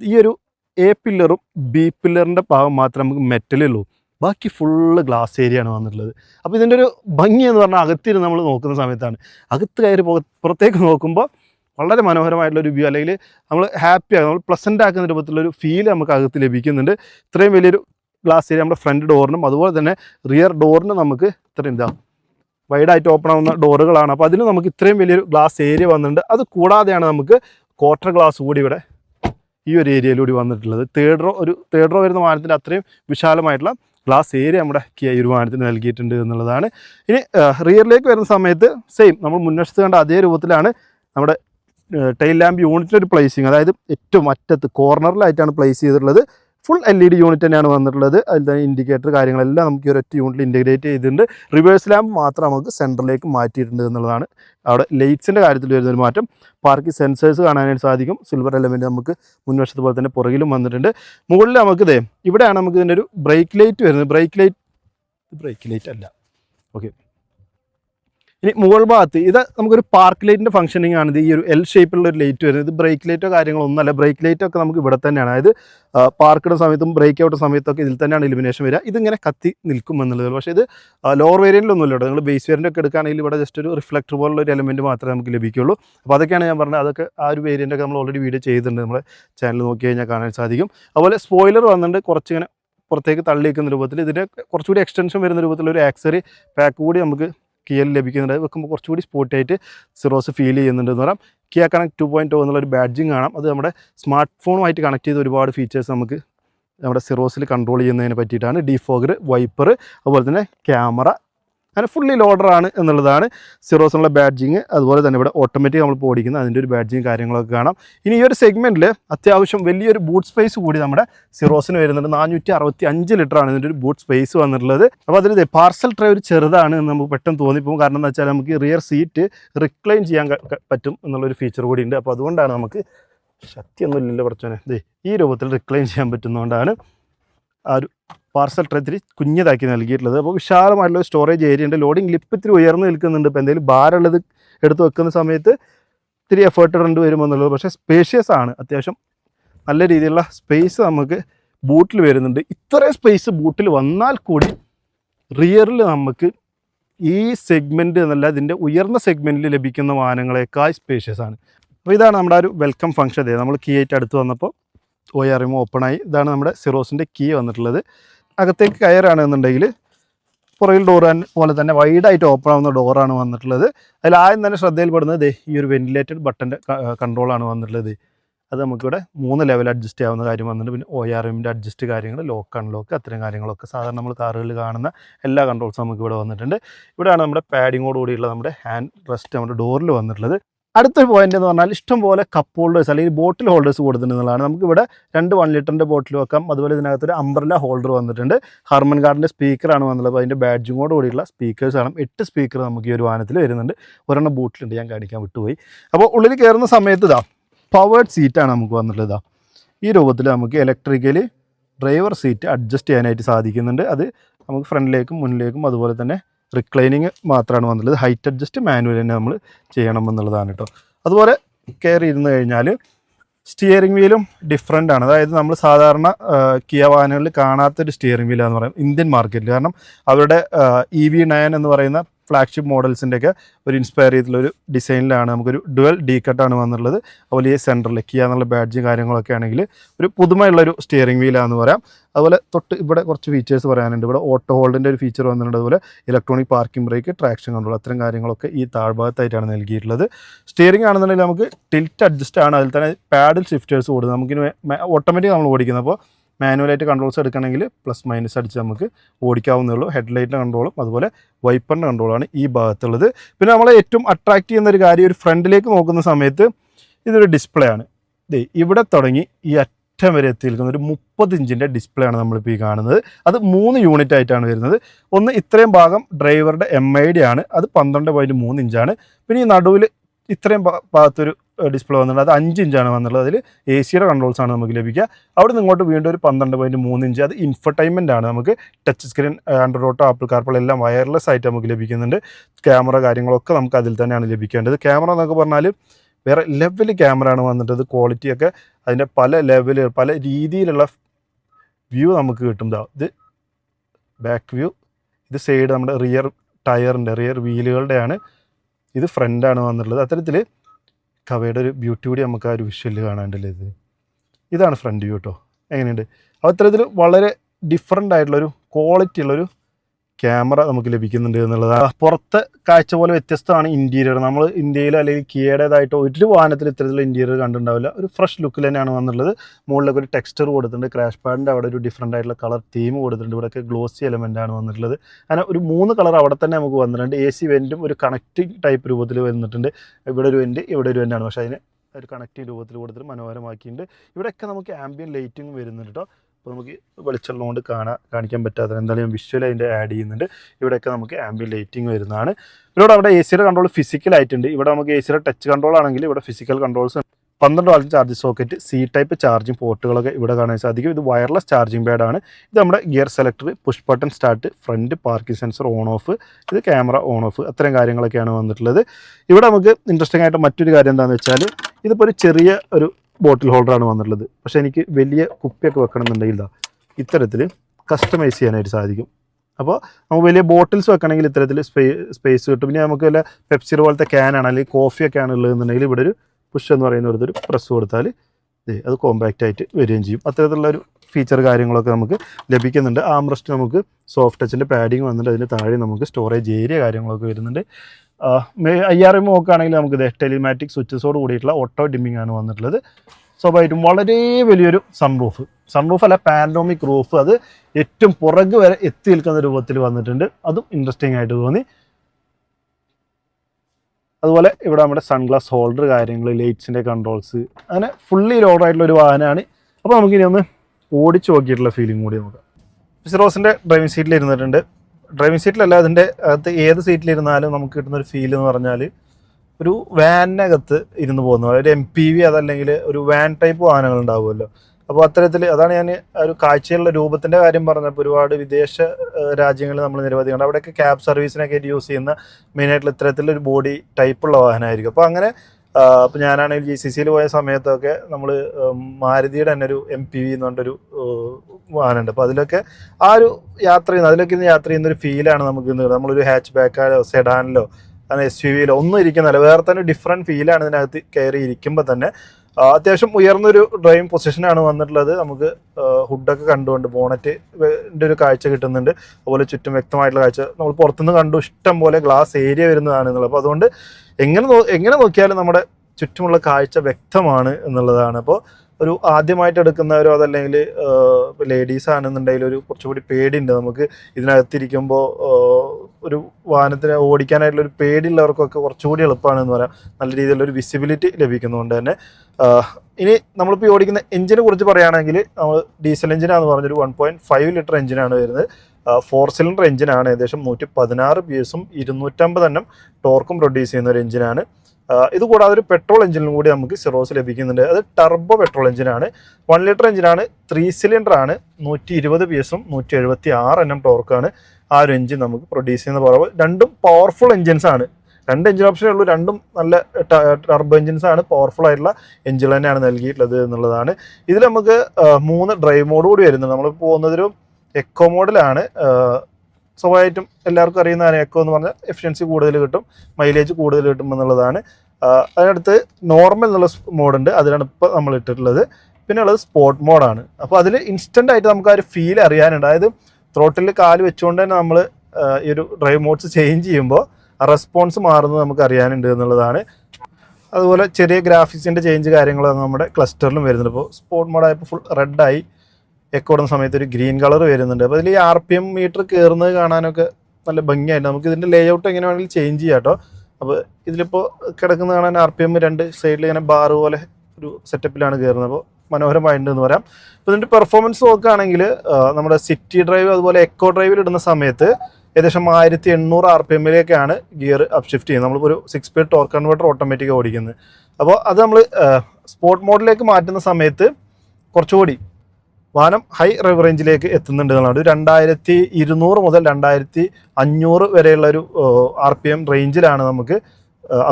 ഈ ഒരു എ പില്ലറും ബി പില്ലറിന്റെ ഭാഗം മാത്രമേ നമുക്ക് മെറ്റലുള്ളൂ ബാക്കി ഫുള്ള് ഗ്ലാസ് ഏരിയയാണ് വന്നിട്ടുള്ളത്. അപ്പോൾ ഇതിന്റെ ഒരു ഭംഗി എന്ന് പറഞ്ഞാൽ അകത്തിരുന്ന് നമ്മൾ നോക്കുന്ന സമയത്താണ്. അകത്ത് കയറി പുറ- പുറത്തേക്ക് നോക്കുമ്പോൾ വളരെ മനോഹരമായിട്ടുള്ളൊരു വ്യൂ അല്ലെങ്കിൽ നമ്മൾ ഹാപ്പി ആകും നമ്മൾ പ്ലസന്റ് ആക്കുന്ന രൂപത്തിലൊരു ഫീൽ നമുക്ക് അകത്ത് ലഭിക്കുന്നുണ്ട്. ഇത്രയും വലിയൊരു ഗ്ലാസ് ഏരിയ നമ്മുടെ ഫ്രണ്ട് ഡോറിനും അതുപോലെ തന്നെ റിയർ ഡോറിനും നമുക്ക് ഇത്രയും ഇതാ വൈഡായിട്ട് ഓപ്പൺ ആവുന്ന ഡോറുകളാണ് അപ്പോൾ അതിന് നമുക്ക് ഇത്രയും വലിയൊരു ഗ്ലാസ് ഏരിയ വന്നിട്ടുണ്ട്. അത് കൂടാതെയാണ് നമുക്ക് ക്വാർട്ടർ ഗ്ലാസ് കൂടി ഇവിടെ ഈ ഒരു ഏരിയയിലൂടെ വന്നിട്ടുള്ളത്. തേർഡ് റോ ഒരു തേർഡ് റോ വരുന്ന വാഹനത്തിന്റെ അത്രയും വിശാലമായിട്ടുള്ള ഗ്ലാസ് ഏരിയ നമ്മുടെ കിയ ഈ ഒരു നൽകിയിട്ടുണ്ട് എന്നുള്ളതാണ്. ഇനി റിയറിലേക്ക് വരുന്ന സമയത്ത് സെയിം നമ്മൾ മുൻവശത്ത് കണ്ട അതേ രൂപത്തിലാണ് നമ്മുടെ ടൈൽ ലാമ്പ് യൂണിറ്റിന്റെ ഒരു പ്ലേസിങ് അതായത് ഏറ്റവും അറ്റത്ത് കോർണറിലായിട്ടാണ് പ്ലേസ് ചെയ്തിട്ടുള്ളത്. Full L E D unit തന്നെയാണ് വന്നിട്ടുള്ളത്. അതിൽ ഇൻഡിക്കേറ്റർ കാര്യങ്ങളെല്ലാം നമുക്ക് ഈ ഒരൊറ്റ യൂണിറ്റിൽ ഇന്റഗ്രേറ്റ് ചെയ്തിട്ടുണ്ട്. റിവേഴ്സ് ലാമ്പ് മാത്രം നമുക്ക് സെന്ററിലേക്ക് മാറ്റിയിട്ടുണ്ട് എന്നുള്ളതാണ്. അവിടെ ലൈറ്റ്സിന്റെ കാര്യത്തിൽ വരുന്നൊരു മാറ്റം. പാർക്കിംഗ് സെൻസേഴ്സ് കാണാനായിട്ട് സാധിക്കും. സിൽവർ എലമെന്റ് നമുക്ക് മുൻവശത്ത് പോലെ തന്നെ പുറകിലും വന്നിട്ടുണ്ട്. മുകളിൽ നമുക്ക് ഇതേ ഇവിടെയാണ് നമുക്ക് ഇതിന്റെ ഒരു ബ്രേക്ക് ലൈറ്റ് വരുന്നത്. ബ്രേക്ക് ലൈറ്റ് ബ്രേക്ക് ലൈറ്റ് അല്ല. ഓക്കെ ഇനി മുകൾ ഭാഗത്ത് ഇത് നമുക്കൊരു പാർക്ക് ലൈറ്റിന്റെ ഫംഗ്ഷനിങ് ആണ്. ഈ ഒരു എൽ ഷേപ്പിലുള്ള ഒരു ലൈറ്റ് വരുന്നത്. ഇത് ബ്രേക്ക് ലൈറ്റോ കാര്യങ്ങളോ ഒന്നുമല്ല ബ്രേക്ക് ലൈറ്റ് ഒക്കെ നമുക്ക് ഇവിടെ തന്നെയാണ്. അതായത് പാർക്കിയുടെ സമയത്തും ബ്രേക്ക് ഔട്ട് സമയത്തൊക്കെ ഇതിൽ തന്നെയാണ് ഇലിമിനേഷൻ വരിക. ഇതിങ്ങനെ കത്തി നിൽക്കും എന്നുള്ളത്. പക്ഷേ ഇത് ലോവർ വേരിയന്റിലൊന്നും ഇല്ല നിങ്ങൾ ബേസ് വേരിയന്റ് ഒക്കെ എടുക്കുകയാണെങ്കിൽ ഇവിടെ ജസ്റ്റ് ഒരു റിഫ്ലക്ടർ പോലുള്ള ഒരു എലമെന്റ് മാത്രമേ നമുക്ക് ലഭിക്കുള്ളൂ അപ്പോൾ അതൊക്കെയാണ് ഞാൻ പറഞ്ഞത്. അതൊക്കെ ആ ഒരു വേരിയന്റ് ഒക്കെ നമ്മൾ ഓൾറെഡി വീഡിയോ ചെയ്തിട്ടുണ്ട്. നമ്മുടെ ചാനൽ നോക്കി കഴിഞ്ഞാൽ കാണാൻ സാധിക്കും. അതുപോലെ സ്പോയിലർ വന്നിട്ട് കുറച്ചിങ്ങനെ പുറത്തേക്ക് തള്ളി രൂപത്തിൽ. ഇതിന്റെ കുറച്ചുകൂടി എക്സ്റ്റൻഷൻ വരുന്ന രൂപത്തിലൊരു ആക്സറി പാക്ക് കൂടി നമുക്ക് കിയയിൽ ലഭിക്കുന്നുണ്ട്. അത് വെക്കുമ്പോൾ കുറച്ചുകൂടി സ്പോട്ടായിട്ട് സിറോസ് ഫീൽ ചെയ്യുന്നുണ്ട് എന്ന് പറയാം. Kia connect two point two എന്നുള്ളൊരു ബാഡ്ജിങ് കാണാം. അത് നമ്മുടെ സ്മാർട്ട് ഫോണുമായിട്ട് കണക്ട് ചെയ്ത് ഒരുപാട് ഫീച്ചേഴ്സ് നമുക്ക് നമ്മുടെ സിറോസിൽ കൺട്രോൾ ചെയ്യുന്നതിനെ പറ്റിയിട്ടാണ്. ഡിഫോഗർ വൈപ്പർ അതുപോലെ തന്നെ ക്യാമറ അങ്ങനെ ഫുള്ളി ലോഡറാണ് എന്നുള്ളതാണ് സിറോസിനുള്ള ബാഡ്ജിങ് അതുപോലെ തന്നെ ഇവിടെ ഓട്ടോമാറ്റിക് നമ്മൾ ഇപ്പോൾ ഓടിക്കുന്ന അതിന്റെ ഒരു ബാഡ്ജിങ് കാര്യങ്ങളൊക്കെ കാണാം. ഇനി ഈ ഒരു സെഗ്മെന്റിൽ അത്യാവശ്യം വലിയൊരു ബൂട്ട് സ്പേസ് കൂടി നമ്മുടെ സിറോസിന് വരുന്നുണ്ട്. നാനൂറ്റി അറുപത്തി അഞ്ച് ലിറ്ററാണ് ഇതിന്റെ ഒരു ബൂട്ട് സ്പേസ് വന്നിട്ടുള്ളത്. അപ്പോൾ അതിൽ പാർസൽ ഡ്രൈവ് ഒരു ചെറുതാണ് എന്ന് നമുക്ക് പെട്ടെന്ന് തോന്നിപ്പോകും. കാരണം എന്താ വെച്ചാൽ നമുക്ക് റിയർ സീറ്റ് റിക്ലൈൻ ചെയ്യാൻ പറ്റും എന്നുള്ളൊരു ഫീച്ചർ കൂടി ഉണ്ട്. അപ്പോൾ അതുകൊണ്ടാണ് നമുക്ക് ശക്തിയൊന്നും ഇല്ലല്ലോ കുറച്ചോനെ ദേ ഈ രൂപത്തിൽ റിക്ലൈൻ ചെയ്യാൻ പറ്റുന്നതുകൊണ്ടാണ് ആ ഒരു പാർസൽ ട്രെത്തിരി കുഞ്ഞതാക്കി നൽകിയിട്ടുള്ളത്. അപ്പോൾ വിശാലമായിട്ടുള്ള സ്റ്റോറേജ് ഏരിയ ഉണ്ട്. ലോഡിംഗ് ലിപ്പ് ഇത്തിരി ഉയർന്നു നിൽക്കുന്നുണ്ട്. ഇപ്പോൾ എന്തെങ്കിലും ഭാരമുള്ളത് എടുത്ത് വെക്കുന്ന സമയത്ത് ഇത്തിരി എഫേർട്ട് ഇടേണ്ടി വരുമെന്നുള്ളത്. പക്ഷേ സ്പേഷ്യസ് ആണ്. അത്യാവശ്യം നല്ല രീതിയിലുള്ള സ്പേസ് നമുക്ക് ബൂട്ടിൽ വരുന്നുണ്ട്. ഇത്രയും സ്പേസ് ബൂട്ടിൽ വന്നാൽ കൂടി റിയറിൽ നമുക്ക് ഈ സെഗ്മെന്റ് എന്നല്ല ഇതിന്റെ ഉയർന്ന സെഗ്മെന്റിൽ ലഭിക്കുന്ന വാഹനങ്ങളെക്കാൾ സ്പേഷ്യസ് ആണ്. അപ്പോൾ ഇതാണ് നമ്മുടെ ഒരു വെൽക്കം ഫംഗ്ഷൻ നമ്മൾ കീ ആയിട്ട് അടുത്ത് വന്നപ്പോൾ ഒ ആർ എം ഓപ്പണായി ഇതാണ് നമ്മുടെ സിറോസിന്റെ കീ വന്നിട്ടുള്ളത്. അകത്തേക്ക് കയറുകയാണെന്നുണ്ടെങ്കിൽ പുറകിൽ ഡോർ പോലെ തന്നെ വൈഡായിട്ട് ഓപ്പൺ ആവുന്ന ഡോറാണ് വന്നിട്ടുള്ളത്. അതിൽ ആദ്യം തന്നെ ശ്രദ്ധയിൽപ്പെടുന്നത് ഈ ഒരു വെന്റിലേറ്റഡ് ബട്ടന്റെ കൺട്രോളാണ് വന്നിട്ടുള്ളത്. അത് നമുക്കിവിടെ മൂന്ന് ലെവൽ അഡ്ജസ്റ്റ് ചെയ്യാവുന്ന കാര്യം വന്നിട്ടുണ്ട്. പിന്നെ ഒ ആർ എമ്മിന്റെ അഡ്ജസ്റ്റ് കാര്യങ്ങൾ ലോക്ക് അൺലോക്ക് അത്തരം കാര്യങ്ങളൊക്കെ. സാധാരണ നമ്മൾ കാറുകളിൽ കാണുന്ന എല്ലാ കൺട്രോൾസും നമുക്ക് ഇവിടെ വന്നിട്ടുണ്ട്. ഇവിടെയാണ് നമ്മുടെ പാഡിങ്ങോട് കൂടിയുള്ള നമ്മുടെ ഹാൻഡ് റെസ്റ്റ് നമ്മുടെ ഡോറിൽ വന്നിട്ടുള്ളത്. അടുത്തൊരു പോയിന്റ് എന്ന് പറഞ്ഞാൽ ഇഷ്ടംപോലെ കപ്പ് ഹോൾഡേഴ്സ് അല്ലെങ്കിൽ ബോട്ടിൽ ഹോൾഡേഴ്സ് കൊടുത്തിട്ടുള്ളതാണ്. നമുക്ക് ഇവിടെ രണ്ട് വൺ ലിറ്ററിന്റെ ബോട്ടിൽ വെക്കാം. അതുപോലെ ഇതിനകത്തൊരു അംബ്രല ഹോൾഡർ വന്നിട്ടുണ്ട്. ഹർമൻ ഗാർഡിന്റെ സ്പീക്കറാണ് വന്നുള്ളത് അപ്പോൾ ബാഡ്ജും കൂടെ കൂടിയുള്ള സ്പീക്കേഴ്സ് ആണ്. എട്ട് സ്പീക്കർ നമുക്ക് ഈ ഒരു വാഹനത്തിൽ വരുന്നുണ്ട്. ഒരെണ്ണം ബൂട്ടിലുണ്ട് ഞാൻ കാണിക്കാൻ വിട്ടുപോയി. അപ്പോൾ ഉള്ളിൽ കയറുന്ന സമയത്ത് ഇതാ പവേർഡ് സീറ്റാണ് നമുക്ക് വന്നിട്ടുള്ളത് ഈ രൂപത്തിൽ നമുക്ക് ഇലക്ട്രിക്കലി ഡ്രൈവർ സീറ്റ് അഡ്ജസ്റ്റ് ചെയ്യാനായിട്ട് സാധിക്കുന്നുണ്ട്. അത് നമുക്ക് ഫ്രണ്ടിലേക്കും മുന്നിലേക്കും അതുപോലെ തന്നെ റിക്ലൈനിങ് മാത്രമാണ് വന്നുള്ളത് ഹൈറ്റ് അഡ്ജസ്റ്റ് മാനുവൽ തന്നെ നമ്മൾ ചെയ്യണം എന്നുള്ളതാണ് കേട്ടോ അതുപോലെ കയറി ഇരുന്ന് കഴിഞ്ഞാൽ സ്റ്റിയറിംഗ് വീലും ഡിഫറെന്റ് ആണ്. അതായത് നമ്മൾ സാധാരണ കിയ വാഹനങ്ങളിൽ കാണാത്തൊരു സ്റ്റിയറിംഗ് വീലാന്ന് പറയും. ഇന്ത്യൻ മാർക്കറ്റിൽ കാരണം അവരുടെ ഇ വി നയൻ എന്ന് പറയുന്ന ഫ്ലാഗ്ഷിപ്പ് മോഡൽസിന്റെയൊക്കെ ഒരു ഇൻസ്പയർ ചെയ്തിട്ടുള്ള ഒരു ഡിസൈനിലാണ് നമുക്കൊരു ഡുവൽ ഡി കട്ടാണ് വന്നിട്ടുള്ളത്. അതുപോലെ ഈ സെന്ററിൽ കിയ എന്നുള്ള ബാഡ്ജ് കാര്യങ്ങളൊക്കെ ആണെങ്കിൽ ഒരു പുതുമയുള്ള ഒരു സ്റ്റിയറിംഗ് വീലാന്ന് പറയാം. അതുപോലെ തൊട്ട് ഇവിടെ കുറച്ച് ഫീച്ചേഴ്സ് പറയാനുണ്ട്. ഇവിടെ ഓട്ടോ ഹോൾഡിന്റെ ഒരു ഫീച്ചർ വന്നിട്ടുണ്ട്. അതുപോലെ electronic parking brake traction control അത്തരം കാര്യങ്ങളൊക്കെ ഈ താഴ്ഭാഗത്തായിട്ടാണ് നൽകിയിട്ടുള്ളത്. സ്റ്റിയറിംഗ് ആണെന്നുണ്ടെങ്കിൽ നമുക്ക് ടിൽറ്റ് അഡ്ജസ്റ്റ് ആണ്. അതിൽ തന്നെ പാഡിൽ ഷിഫ്റ്റേഴ്സ് കൊടുക്കുന്നത് നമുക്കിന് ഓട്ടോമാറ്റിക് നമ്മൾ ഓടിക്കുന്നത് അപ്പോൾ മാനുവലായിട്ട് കൺട്രോൾസ് എടുക്കണമെങ്കിൽ പ്ലസ് മൈനസ് അടിച്ച് നമുക്ക് ഓടിക്കാവുന്നേ ഉള്ളൂ. ഹെഡ്ലൈറ്റിന്റെ കൺട്രോളും അതുപോലെ വൈപ്പറിന്റെ കൺട്രോളാണ് ഈ ഭാഗത്തുള്ളത്. പിന്നെ നമ്മളെ ഏറ്റവും അട്രാക്റ്റ് ചെയ്യുന്ന ഒരു കാര്യം ഒരു ഫ്രണ്ടിലേക്ക് നോക്കുന്ന സമയത്ത് ഇതൊരു ഡിസ്പ്ലേ ആണ്. ദേ ഇവിടെ തുടങ്ങി ഈ അറ്റം വരെ എത്തി നിൽക്കുന്ന ഒരു മുപ്പത് ഇഞ്ചിന്റെ ഡിസ്പ്ലേ ആണ് നമ്മളിപ്പോൾ ഈ കാണുന്നത്. അത് മൂന്ന് യൂണിറ്റ് ആയിട്ടാണ് വരുന്നത്. ഒന്ന് ഇത്രയും ഭാഗം ഡ്രൈവറുടെ എം ഐ ഡി ആണ്. അത് പന്ത്രണ്ട് പോയിന്റ് മൂന്ന് ഇഞ്ചാണ്. പിന്നെ ഈ നടുവിൽ ഇത്രയും ഭാഗത്തൊരു ഡിസ്പ്ലേ വന്നിട്ടുണ്ട്. അത് അഞ്ച് ഇഞ്ചാണ് വന്നുള്ളത് അതിൽ എ സിയുടെ കൺട്രോൾസ് ആണ് നമുക്ക് ലഭിക്കുക. അവിടെ നിന്ന് ഇങ്ങോട്ട് വീണ്ടും ഒരു പന്ത്രണ്ട് പോയിന്റ് മൂന്ന് ഇഞ്ച് അത് ഇൻഫർടൈൻമെന്റ് ആണ് നമുക്ക്. Touch screen Android Auto Apple CarPlay എല്ലാം വയർലെസ് ആയിട്ട് നമുക്ക് ലഭിക്കുന്നുണ്ട്. ക്യാമറ കാര്യങ്ങളൊക്കെ നമുക്ക് അതിൽ തന്നെയാണ് ലഭിക്കേണ്ടത്. ക്യാമറ എന്നൊക്കെ പറഞ്ഞാൽ വേറെ ലെവൽ ക്യാമറ ആണ് വന്നിട്ടത് ക്വാളിറ്റിയൊക്കെ അതിന്റെ പല ലെവൽ പല രീതിയിലുള്ള വ്യൂ നമുക്ക് കിട്ടും. ഇത് ബാക്ക് വ്യൂ ഇത് സൈഡ് നമ്മുടെ റിയർ ടയറിന്റെ റിയർ വീലുകളുടെയാണ് ഇത് ഫ്രണ്ടാണ് വന്നിട്ടുള്ളത്. അത്തരത്തിൽ കവയുടെ ഒരു ബ്യൂട്ടി കൂടി നമുക്ക് ആ ഒരു വിഷ്വലിൽ കാണാണ്ടല്ലേ ഇത്? ഇതാണ് ഫ്രണ്ട് വ്യൂ കേട്ടോ എങ്ങനെയുണ്ട്? അപ്പോൾ അത്തരത്തിൽ വളരെ ഡിഫറെന്റ് ആയിട്ടുള്ളൊരു ക്വാളിറ്റി ഉള്ളൊരു ക്യാമറ നമുക്ക് ലഭിക്കുന്നുണ്ട് എന്നുള്ളതാണ്. പുറത്തെ കാഴ്ച പോലെ വ്യത്യസ്തമാണ് ഇന്റീരിയർ നമ്മൾ ഇന്ത്യയിൽ അല്ലെങ്കിൽ കിയയുടേതായിട്ട് ഒരു വാഹനത്തിൽ ഇത്തരത്തിലുള്ള ഇന്റീരിയർ കണ്ടിട്ടുണ്ടാവില്ല. ഒരു ഫ്രഷ് ലുക്കിൽ തന്നെയാണ് വന്നുള്ളത് മുകളിലൊക്കെ ഒരു ടെക്സ്ചർ കൊടുത്തിട്ടുണ്ട്. ക്രാഷ് പാഡിന്റെ അവിടെ ഒരു ഡിഫറെന്റ് ആയിട്ടുള്ള കളർ തീം കൊടുത്തിട്ടുണ്ട്. ഇവിടെയൊക്കെ ഗ്ലോസി എലമെന്റ് ആണ് വന്നിട്ടുള്ളത്. അങ്ങനെ ഒരു മൂന്ന് കളർ അവിടെ തന്നെ നമുക്ക് വന്നിട്ടുണ്ട്. എ സി വെന്റും ഒരു കണക്റ്റിംഗ് ടൈപ്പ് രൂപത്തിൽ വന്നിട്ടുണ്ട്. ഇവിടെ ഒരു വെന്റ് ഇവിടെ ഒരു വെന്റാണ് പക്ഷേ അതിന് ഒരു കണക്റ്റിംഗ് രൂപത്തിൽ കൊടുത്തിട്ട് മനോഹരമാക്കിയിട്ടുണ്ട്. ഇവിടെയൊക്കെ നമുക്ക് ആംബിയൻ ലൈറ്റിംഗ് വരുന്നുണ്ട് കേട്ടോ അപ്പോൾ നമുക്ക് വെളിച്ചെള്ളം കൊണ്ട് കാണാൻ കാണിക്കാൻ പറ്റാത്ത എന്തായാലും വിഷ്വൽ അതിന്റെ ആഡ് ചെയ്യുന്നുണ്ട്. ഇവിടെയൊക്കെ നമുക്ക് ആംബിയൻ ലൈറ്റിംഗ് വരുന്നതാണ്. ഇവിടെ അവിടെ എ സിയുടെ കൺട്രോൾ ഫിസിക്കൽ ആയിട്ടുണ്ട്. ഇവിടെ നമുക്ക് എ സിയുടെ ടച്ച് കൺട്രോൾ ആണെങ്കിൽ ഇവിടെ ഫിസിക്കൽ കൺട്രോൾസ് പന്ത്രണ്ട് volt charge socket C type charging പോർട്ടുകളൊക്കെ ഇവിടെ കാണാൻ സാധിക്കും. ഇത് വയർലെസ് ചാർജിങ് പാഡാണ് ഇത് നമ്മുടെ gear selector push button start front parking sensor on off ഇത് ക്യാമറ ഓൺ ഓഫ് അത്തരം കാര്യങ്ങളൊക്കെയാണ് വന്നിട്ടുള്ളത്. ഇവിടെ നമുക്ക് ഇൻട്രസ്റ്റിംഗ് ആയിട്ട് മറ്റൊരു കാര്യം എന്താണെന്ന് വെച്ചാൽ ഇതിപ്പോൾ ഒരു ചെറിയ ഒരു ബോട്ടിൽ ഹോൾഡറാണ് വന്നിട്ടുള്ളത്. പക്ഷേ എനിക്ക് വലിയ കുപ്പിയൊക്കെ വെക്കണമെന്നുണ്ടെങ്കിൽ ഇതാ ഇത്തരത്തിൽ കസ്റ്റമൈസ് ചെയ്യാനായിട്ട് സാധിക്കും. അപ്പോൾ നമുക്ക് വലിയ ബോട്ടിൽസ് വെക്കണമെങ്കിൽ ഇത്തരത്തിൽ സ്പേസ് കിട്ടും. പിന്നെ നമുക്ക് വല്ല പെപ്സിർ പോലത്തെ ക്യാനാണ് അല്ലെങ്കിൽ കോഫിയൊക്കെ ആണ് ഉള്ളതെന്നുണ്ടെങ്കിൽ ഇവിടെ ഒരു പുഷ് എന്ന് പറയുന്ന ഒരു പ്രസ് കൊടുത്താൽ അത് കോമ്പാക്റ്റ് ആയിട്ട് വരികയും ചെയ്യും. അത്തരത്തിലുള്ള ഒരു ഫീച്ചർ കാര്യങ്ങളൊക്കെ നമുക്ക് ലഭിക്കുന്നുണ്ട്. ആംറസ്റ്റ് നമുക്ക് സോഫ്റ്റ് ടച്ചിന്റെ പാഡിങ് വന്നിട്ട് അതിന് താഴെ നമുക്ക് സ്റ്റോറേജ് ഏരിയ കാര്യങ്ങളൊക്കെ വരുന്നുണ്ട്. ഐ ആർ എം നോക്കുകയാണെങ്കിൽ നമുക്ക് ഇത് ടെലിമാറ്റിക് സ്വിച്ചസോട് കൂടിയിട്ടുള്ള ഓട്ടോ ഡിമ്മിംഗ് ആണ് വന്നിട്ടുള്ളത്. സ്വാഭാവികമായിട്ടും വളരെ വലിയൊരു സൺറൂഫ് സൺറൂഫ് അല്ല പാനോമിക് റൂഫ് അത് ഏറ്റവും പുറകു വരെ എത്തി നിൽക്കുന്ന രൂപത്തിൽ വന്നിട്ടുണ്ട്. അതും ഇൻട്രസ്റ്റിംഗ് ആയിട്ട് തോന്നി. അതുപോലെ ഇവിടെ നമ്മുടെ സൺഗ്ലാസ് ഹോൾഡർ കാര്യങ്ങൾ ലൈറ്റ്സിന്റെ കൺട്രോൾസ് അങ്ങനെ ഫുള്ളി ലോഡ് ആയിട്ടുള്ള ഒരു വാഹനമാണ്. അപ്പോൾ നമുക്കിനി ഒന്ന് ഓടിച്ചു നോക്കിയിട്ടുള്ള ഫീലിംഗ് കൂടി നോക്കാം. സിറോസിന്റെ ഡ്രൈവിംഗ് സീറ്റിൽ ഇരുന്നിട്ടുണ്ട്. ഡ്രൈവിംഗ് സീറ്റിലല്ല അതിന്റെ അകത്ത് ഏത് സീറ്റിലിരുന്നാലും നമുക്ക് കിട്ടുന്ന ഒരു ഫീൽ എന്ന് പറഞ്ഞാൽ ഒരു വാനിനകത്ത് ഇരുന്ന് പോകുന്ന. ഒരു എം പി വി അതല്ലെങ്കിൽ ഒരു വാൻ ടൈപ്പ് വാഹനങ്ങൾ ഉണ്ടാവുമല്ലോ. അപ്പോൾ അത്തരത്തിൽ അതാണ് ഞാൻ ഒരു കാഴ്ചയുള്ള രൂപത്തിന്റെ കാര്യം പറഞ്ഞപ്പോൾ ഒരുപാട് വിദേശ രാജ്യങ്ങളിൽ നമ്മൾ നിരവധി കണ്ട് അവിടെയൊക്കെ ക്യാബ് സർവീസിനൊക്കെ യൂസ് ചെയ്യുന്ന മെയിനായിട്ടുള്ള ഇത്തരത്തിലൊരു ബോഡി ടൈപ്പുള്ള വാഹനമായിരിക്കും. അപ്പോൾ അങ്ങനെ അപ്പോൾ ഞാനാണെങ്കിൽ ജി സി സിയിൽ പോയ സമയത്തൊക്കെ നമ്മൾ മാരുതിയുടെ തന്നെ ഒരു എം പി വി എന്ന് പറഞ്ഞൊരു വാഹനമുണ്ട്. അപ്പോൾ അതിലൊക്കെ ആ ഒരു യാത്ര ചെയ്യുന്ന അതിലൊക്കെ ഇന്ന് യാത്ര ചെയ്യുന്ന ഒരു ഫീലാണ് നമുക്ക് ഇന്ന് നമ്മളൊരു ഹാച്ച് ബാക്കാലോ സെഡാനിലോ അങ്ങനെ എസ് യു വിയിലോ ഒന്നും ഇരിക്കുന്നില്ല. വേറെ തന്നെ ഡിഫറെന്റ് ഫീലാണ് ഇതിനകത്ത് കയറി ഇരിക്കുമ്പോൾ തന്നെ. അത്യാവശ്യം ഉയർന്നൊരു ഡ്രൈവിംഗ് പൊസിഷനാണ് വന്നിട്ടുള്ളത്. നമുക്ക് ഹുഡൊക്കെ കണ്ടുകൊണ്ട് ബോണറ്റ് ഒരു കാഴ്ച കിട്ടുന്നുണ്ട്. അതുപോലെ ചുറ്റും വ്യക്തമായിട്ടുള്ള കാഴ്ച നമ്മൾ പുറത്തുനിന്ന് കണ്ടു. ഇഷ്ടം പോലെ ഗ്ലാസ് ഏരിയ വരുന്നതാണ് എന്നുള്ളത്. അപ്പോൾ അതുകൊണ്ട് എങ്ങനെ എങ്ങനെ നോക്കിയാലും നമ്മുടെ ചുറ്റുമുള്ള കാഴ്ച വ്യക്തമാണ് എന്നുള്ളതാണ്. അപ്പോൾ ഒരു ആദ്യമായിട്ട് എടുക്കുന്നവരോ അതല്ലെങ്കിൽ ലേഡീസ് ആണെന്നുണ്ടെങ്കിൽ ഒരു കുറച്ചുകൂടി പേടിയുണ്ട് നമുക്ക്. ഇതിനകത്തിരിക്കുമ്പോൾ ഒരു വാഹനത്തിന് ഓടിക്കാനായിട്ടുള്ള ഒരു പേടിയുള്ളവർക്കൊക്കെ കുറച്ചുകൂടി എളുപ്പമാണെന്ന് പറയാം. നല്ല രീതിയിലുള്ള ഒരു വിസിബിലിറ്റി ലഭിക്കുന്നതുകൊണ്ട് തന്നെ. ഇനി നമ്മളിപ്പോൾ ഈ ഓടിക്കുന്ന എഞ്ചിനെ കുറിച്ച് പറയുകയാണെങ്കിൽ നമ്മൾ ഡീസൽ എഞ്ചിനാന്ന് പറഞ്ഞൊരു വൺ പോയിന്റ് ഫൈവ് ലിറ്റർ എഞ്ചിനാണ് വരുന്നത്. ഫോർ സിലിണ്ടർ എഞ്ചിനാണ് ഏകദേശം നൂറ്റി പതിനാറ് പി എസും ഇരുന്നൂറ്റമ്പത് എണ്ണം ടോർക്കും പ്രൊഡ്യൂസ് ചെയ്യുന്ന ഒരു എഞ്ചിനാണ് ഇത് കൂടാതെ ഒരു പെട്രോൾ എഞ്ചിനും കൂടി നമുക്ക് സിറോസ് ലഭിക്കുന്നുണ്ട്. അത് ടർബോ പെട്രോൾ എഞ്ചിനാണ് വൺ ലിറ്റർ എഞ്ചിനാണ് ത്രീ സിലിണ്ടർ ആണ് നൂറ്റി ഇരുപത് പി എസും നൂറ്റി എഴുപത്തി ആറ് എണ്ണം ടോർക്കാണ് ആ ഒരു എഞ്ചിൻ നമുക്ക് പ്രൊഡ്യൂസ് ചെയ്യുന്ന പറയുമ്പോൾ രണ്ടും പവർഫുൾ എഞ്ചിൻസ് ആണ്. രണ്ട് എഞ്ചിൻ ഓപ്ഷനേ ഉള്ളൂ രണ്ടും നല്ല ടർബോ എഞ്ചിൻസ് ആണ് പവർഫുൾ ആയിട്ടുള്ള എഞ്ചിൻ തന്നെയാണ് നൽകിയിട്ടുള്ളത് എന്നുള്ളതാണ്. ഇതിൽ നമുക്ക് മൂന്ന് ഡ്രൈവ് മോഡ് കൂടി വരുന്നുണ്ട്. നമ്മൾ പോകുന്നതൊരു എക്കോ മോഡലാണ് സ്വാഭാവികമായിട്ടും എല്ലാവർക്കും അറിയുന്നതാണ് എക്കോ എന്ന് പറഞ്ഞാൽ എഫിഷ്യൻസി കൂടുതൽ കിട്ടും മൈലേജ് കൂടുതൽ കിട്ടും എന്നുള്ളതാണ്. അതിനടുത്ത് നോർമൽ എന്നുള്ള മോഡുണ്ട് അതിലാണ് ഇപ്പോൾ നമ്മൾ ഇട്ടിട്ടുള്ളത്. പിന്നെ ഉള്ളത് സ്പോർട്ട് മോഡാണ് അപ്പോൾ അതിൽ ഇൻസ്റ്റന്റ് ആയിട്ട് നമുക്ക് ആ ഒരു ഫീൽ അറിയാനുണ്ട്. അതായത് ത്രോട്ടിൽ കാൽ വെച്ചുകൊണ്ട് തന്നെ നമ്മൾ ഈ ഒരു ഡ്രൈവ് മോഡ്സ് ചേഞ്ച് ചെയ്യുമ്പോൾ റെസ്പോൺസ് മാറുന്നത് നമുക്ക് അറിയാനുണ്ട് എന്നുള്ളതാണ്. അതുപോലെ ചെറിയ ഗ്രാഫിക്സിന്റെ ചേഞ്ച് കാര്യങ്ങളൊക്കെ നമ്മുടെ ക്ലസ്റ്ററിലും വരുന്നുണ്ട് ഇപ്പോൾ സ്പോർട്ട് മോഡായപ്പോൾ ഫുൾ റെഡായി എക്കോടുന്ന സമയത്ത് ഒരു ഗ്രീൻ കളർ വരുന്നുണ്ട്. അപ്പോൾ അതിൽ ഈ ആർ പി എം മീറ്റർ കയറുന്നത് കാണാനൊക്കെ നല്ല ഭംഗിയായിട്ട് നമുക്ക് ഇതിന്റെ ലേ ഔട്ട് എങ്ങനെ വേണമെങ്കിലും ചേഞ്ച് ചെയ്യാം കേട്ടോ അപ്പോൾ ഇതിലിപ്പോൾ കിടക്കുന്ന കാണാൻ ആർ പി എം രണ്ട് സൈഡിൽ ഇങ്ങനെ ബാർ പോലെ ഒരു സെറ്റപ്പിലാണ് കയറുന്നത് അപ്പോൾ മനോഹരമായിട്ടുണ്ട് എന്ന് പറയാം. അപ്പോൾ ഇതിന്റെ പെർഫോമൻസ് നോക്കുകയാണെങ്കിൽ നമ്മുടെ സിറ്റി ഡ്രൈവ് അതുപോലെ എക്കോ ഡ്രൈവിൽ ഇടുന്ന സമയത്ത് ഏകദേശം ആയിരത്തി എണ്ണൂറ് ആർ പി എമ്മിലേക്കാണ് ഗിയർ അപ്ഷിഫ്റ്റ് ചെയ്യുന്നത്. നമ്മളിപ്പോൾ ഒരു സിക്സ് സ്പീഡ് ടോർക്ക് കൺവേർട്ടർ ഓട്ടോമാറ്റിക്കാണ് ഓടിക്കുന്നത്. അപ്പോൾ അത് നമ്മൾ സ്പോർട്ട് മോഡിലേക്ക് മാറ്റുന്ന സമയത്ത് കുറച്ചുകൂടി വാഹനം ഹൈ റേഞ്ചിലേക്ക് എത്തുന്നുണ്ട് എന്നുള്ളത് രണ്ടായിരത്തി ഇരുന്നൂറ് മുതൽ രണ്ടായിരത്തി അഞ്ഞൂറ് വരെയുള്ള ഒരു ആർ പി എം റേഞ്ചിലാണ് നമുക്ക്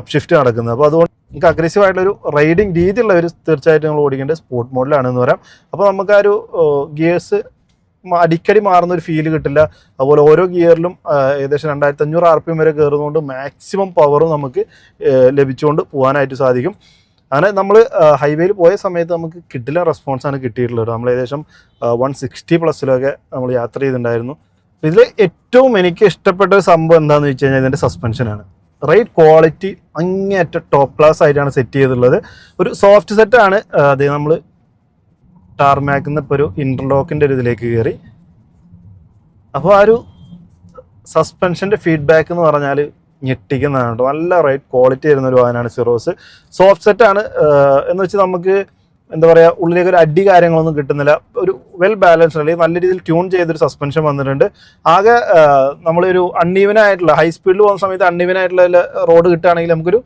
അപ്ഷിഫ്റ്റ് നടക്കുന്നത്. അപ്പോൾ അതുകൊണ്ട് നമുക്ക് അഗ്രസീവ് ആയിട്ടുള്ള ഒരു റൈഡിങ് രീതിയുള്ള ഒരു തീർച്ചയായിട്ടും നമ്മൾ ഓടിക്കേണ്ടത് സ്പോർട്ട് എന്ന് പറയാം. അപ്പോൾ നമുക്ക് ആ ഒരു ഗിയേഴ്സ് അടിക്കടി മാറുന്ന ഒരു ഫീൽ കിട്ടില്ല. അതുപോലെ ഓരോ ഗിയറിലും ഏകദേശം രണ്ടായിരത്തി അഞ്ഞൂറ് ആർ പി എം വരെ കയറുന്നതുകൊണ്ട് മാക്സിമം പവറും നമുക്ക് ലഭിച്ചുകൊണ്ട് പോകാനായിട്ട് സാധിക്കും. അങ്ങനെ നമ്മൾ ഹൈവേയിൽ പോയ സമയത്ത് നമുക്ക് കിട്ടില്ല റെസ്പോൺസാണ് കിട്ടിയിട്ടുള്ളത്. നമ്മൾ ഏകദേശം വൺ സിക്സ്റ്റി പ്ലസ്സിലൊക്കെ നമ്മൾ യാത്ര ചെയ്തിട്ടുണ്ടായിരുന്നു. ഇതിൽ ഏറ്റവും എനിക്ക് ഇഷ്ടപ്പെട്ട ഒരു സംഭവം എന്താണെന്ന് വെച്ച് കഴിഞ്ഞാൽ ഇതിന്റെ സസ്പെൻഷനാണ് റൈറ്റ് ക്വാളിറ്റി അങ്ങേയറ്റ ടോപ്പ് ക്ലാസ് ആയിട്ടാണ് സെറ്റ് ചെയ്തിട്ടുള്ളത്. ഒരു സോഫ്റ്റ് സെറ്റാണ് അത് നമ്മൾ ടാർമാക്കിൽ നിന്ന് ഇപ്പോൾ ഒരു ഇന്റർലോക്കിന്റെ ഒരു ഇതിലേക്ക് കയറി അപ്പോൾ ആ ഒരു സസ്പെൻഷന്റെ ഫീഡ്ബാക്ക് എന്ന് പറഞ്ഞാൽ ഞെട്ടിക്കുന്നതാണ് കേട്ടോ നല്ല റൈറ്റ് ക്വാളിറ്റി വരുന്ന ഒരു വാഹനമാണ് സിറോസ് സോഫ്റ്റ് സെറ്റാണ് എന്ന് വെച്ചാൽ നമുക്ക് എന്താ പറയുക ഉള്ളിലേക്ക് ഒരു അടി കാര്യങ്ങളൊന്നും കിട്ടുന്നില്ല. ഒരു വെൽ ബാലൻസ്ഡ് അല്ലെങ്കിൽ നല്ല രീതിയിൽ ട്യൂൺ ചെയ്തൊരു സസ്പെൻഷൻ വന്നിട്ടുണ്ട്. ആകെ നമ്മളൊരു അൺഈവൻ ആയിട്ടുള്ള ഹൈ സ്പീഡിൽ പോകുന്ന സമയത്ത് അൺഈവൻ ആയിട്ടുള്ള റോഡ് കിട്ടുകയാണെങ്കിൽ നമുക്കൊരു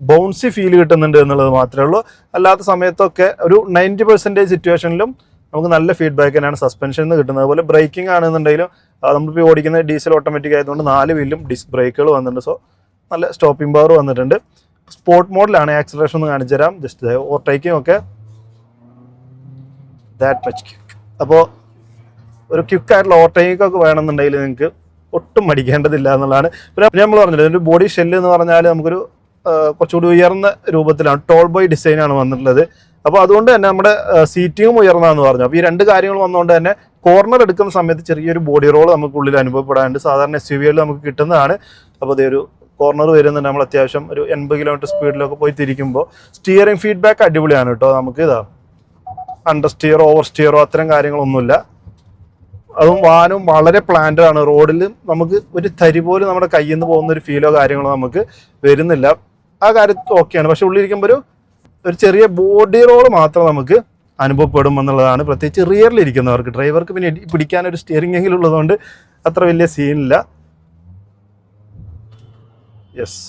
ബൗൺസി ഫീൽ കിട്ടുന്നുണ്ട് എന്നുള്ളത് മാത്രമേ ഉള്ളൂ. അല്ലാത്ത സമയത്തൊക്കെ ഒരു നയന്റി പെർസെന്റേജ് സിറ്റുവേഷനിലും നമുക്ക് നല്ല ഫീഡ്ബാക്ക് തന്നെയാണ്. സസ്പെൻഷൻ നിന്ന് കിട്ടുന്നത്. അതുപോലെ ബ്രേക്കിംഗ് ആണെന്നുണ്ടെങ്കിലും നമ്മളിപ്പോൾ ഓടിക്കുന്ന ഡീസൽ ഓട്ടോമാറ്റിക് ആയതുകൊണ്ട് നാല് വീലും ഡിസ്ക് ബ്രേക്കുകൾ വന്നിട്ടുണ്ട്. സോ നല്ല സ്റ്റോപ്പിംഗ് പവർ വന്നിട്ടുണ്ട്. സ്പോർട്ട് മോഡിലാണ് ആക്സലറേഷൻ ഒന്ന് കാണിച്ചു തരാം. ജസ്റ്റ് ഓവർടേക്കിംഗ് ഒക്കെ. ദാറ്റ് മച്ച് ക്യുക്ക് അപ്പോൾ ഒരു ക്യുക്കായിട്ടുള്ള ഓവർടേക്കിംഗ് ഒക്കെ വേണമെന്നുണ്ടെങ്കിൽ നിങ്ങൾക്ക് ഒട്ടും മടിക്കേണ്ടതില്ല എന്നുള്ളതാണ്. പിന്നെ നമ്മൾ പറഞ്ഞില്ല ഒരു ബോഡി ഷെല്ല് എന്ന് പറഞ്ഞാൽ നമുക്കൊരു കുറച്ചുകൂടി ഉയർന്ന രൂപത്തിലാണ്. ടോൾ ബോയ് ഡിസൈനാണ് വന്നിട്ടുള്ളത്. അപ്പോൾ അതുകൊണ്ട് തന്നെ നമ്മുടെ സീറ്റിങ്ങും ഉയർന്നതെന്ന് പറഞ്ഞു. അപ്പോൾ ഈ രണ്ട് കാര്യങ്ങൾ വന്നുകൊണ്ട് തന്നെ കോർണർ എടുക്കുന്ന സമയത്ത് ചെറിയൊരു ബോഡി റോൾ നമുക്ക് ഉള്ളിൽ അനുഭവപ്പെടാറുണ്ട് സാധാരണ എസ് യു നമുക്ക് കിട്ടുന്നതാണ്. അപ്പോൾ അതേ ഒരു കോർണർ വരുന്നുണ്ട്. നമ്മൾ അത്യാവശ്യം ഒരു എൺപത് കിലോമീറ്റർ സ്പീഡിലൊക്കെ പോയി തിരിക്കുമ്പോൾ സ്റ്റിയറിംഗ് ഫീഡ്ബാക്ക് അടിപൊളിയാണ് കേട്ടോ നമുക്ക് ഇതാ. അണ്ടർ സ്റ്റിയറോ ഓവർ സ്റ്റിയറോ അത്തരം കാര്യങ്ങളൊന്നുമില്ല. അതും വാനും വളരെ പ്ലാൻഡ് ആണ്. റോഡിൽ നമുക്ക് ഒരു തരി പോലും നമ്മുടെ കയ്യിൽ നിന്ന് പോകുന്ന ഒരു ഫീലോ കാര്യങ്ങളോ നമുക്ക് വരുന്നില്ല. ആ കാര്യത്തിൽ ഓക്കെയാണ് പക്ഷെ ഉള്ളിലിരിക്കുമ്പോൾ ഒരു ഒരു ചെറിയ ബോഡി റോൾ മാത്രം നമുക്ക് അനുഭവപ്പെടും എന്നുള്ളതാണ്. പ്രത്യേകിച്ച് റിയറിൽ ഇരിക്കുന്നവർക്ക് ഡ്രൈവർക്ക് പിന്നെ പിടിക്കാൻ ഒരു സ്റ്റിയറിംഗ് എങ്കിലും ഉള്ളതുകൊണ്ട് അത്ര വലിയ സീനില്ല യെസ്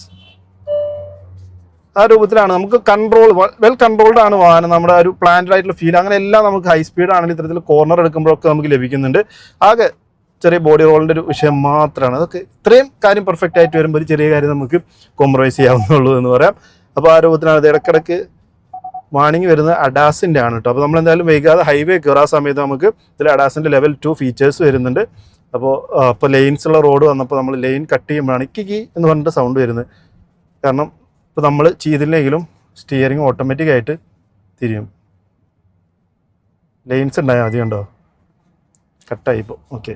ആ രൂപത്തിലാണ്. നമുക്ക് കൺട്രോൾ വെൽ കൺട്രോൾഡ് ആണ് വാഹനം. നമ്മുടെ ഒരു പ്ലാൻഡ് ആയിട്ടുള്ള ഫീൽ അങ്ങനെ എല്ലാം നമുക്ക് ഹൈ സ്പീഡ് ആണെങ്കിൽ ഇത്തരത്തിൽ കോർണർ എടുക്കുമ്പോഴൊക്കെ നമുക്ക് ലഭിക്കുന്നുണ്ട്. ആകെ ചെറിയ ബോഡി റോളിന്റെ ഒരു വിഷയം മാത്രമാണ് അതൊക്കെ ഇത്രയും കാര്യം പെർഫെക്റ്റ് ആയിട്ട് വരുമ്പോൾ ഒരു ചെറിയ കാര്യം നമുക്ക് കോംപ്രമൈസ് ചെയ്യാവുന്നുള്ളൂ എന്ന് പറയാം. അപ്പോൾ ആ രൂപത്തിലാണ് ഇത് ഇടയ്ക്കിടയ്ക്ക് വാണിംഗ് വരുന്നത് അഡാസിന്റെ ആണ് കേട്ടോ. അപ്പോൾ നമ്മൾ എന്തായാലും വൈകാതെ ഹൈവേ കയറാൻ സമയത്ത് നമുക്ക് ഇതിൽ അഡാസിന്റെ ലെവൽ ടു ഫീച്ചേഴ്സ് വരുന്നുണ്ട്. അപ്പോൾ ഇപ്പോൾ ലെയിൻസുള്ള റോഡ് വന്നപ്പോൾ നമ്മൾ ലൈൻ കട്ട് ചെയ്യുമ്പോഴാണ് കിക്കി എന്ന് പറഞ്ഞിട്ട് സൗണ്ട് വരുന്നത്. കാരണം ഇപ്പോൾ നമ്മൾ ചെയ്തില്ലെങ്കിലും സ്റ്റിയറിങ് ഓട്ടോമാറ്റിക് ആയിട്ട് തിരിയും. ലൈൻസ് ഉണ്ടായാൽ മതി കണ്ടോ? കട്ടായി ഇപ്പോൾ. ഓക്കെ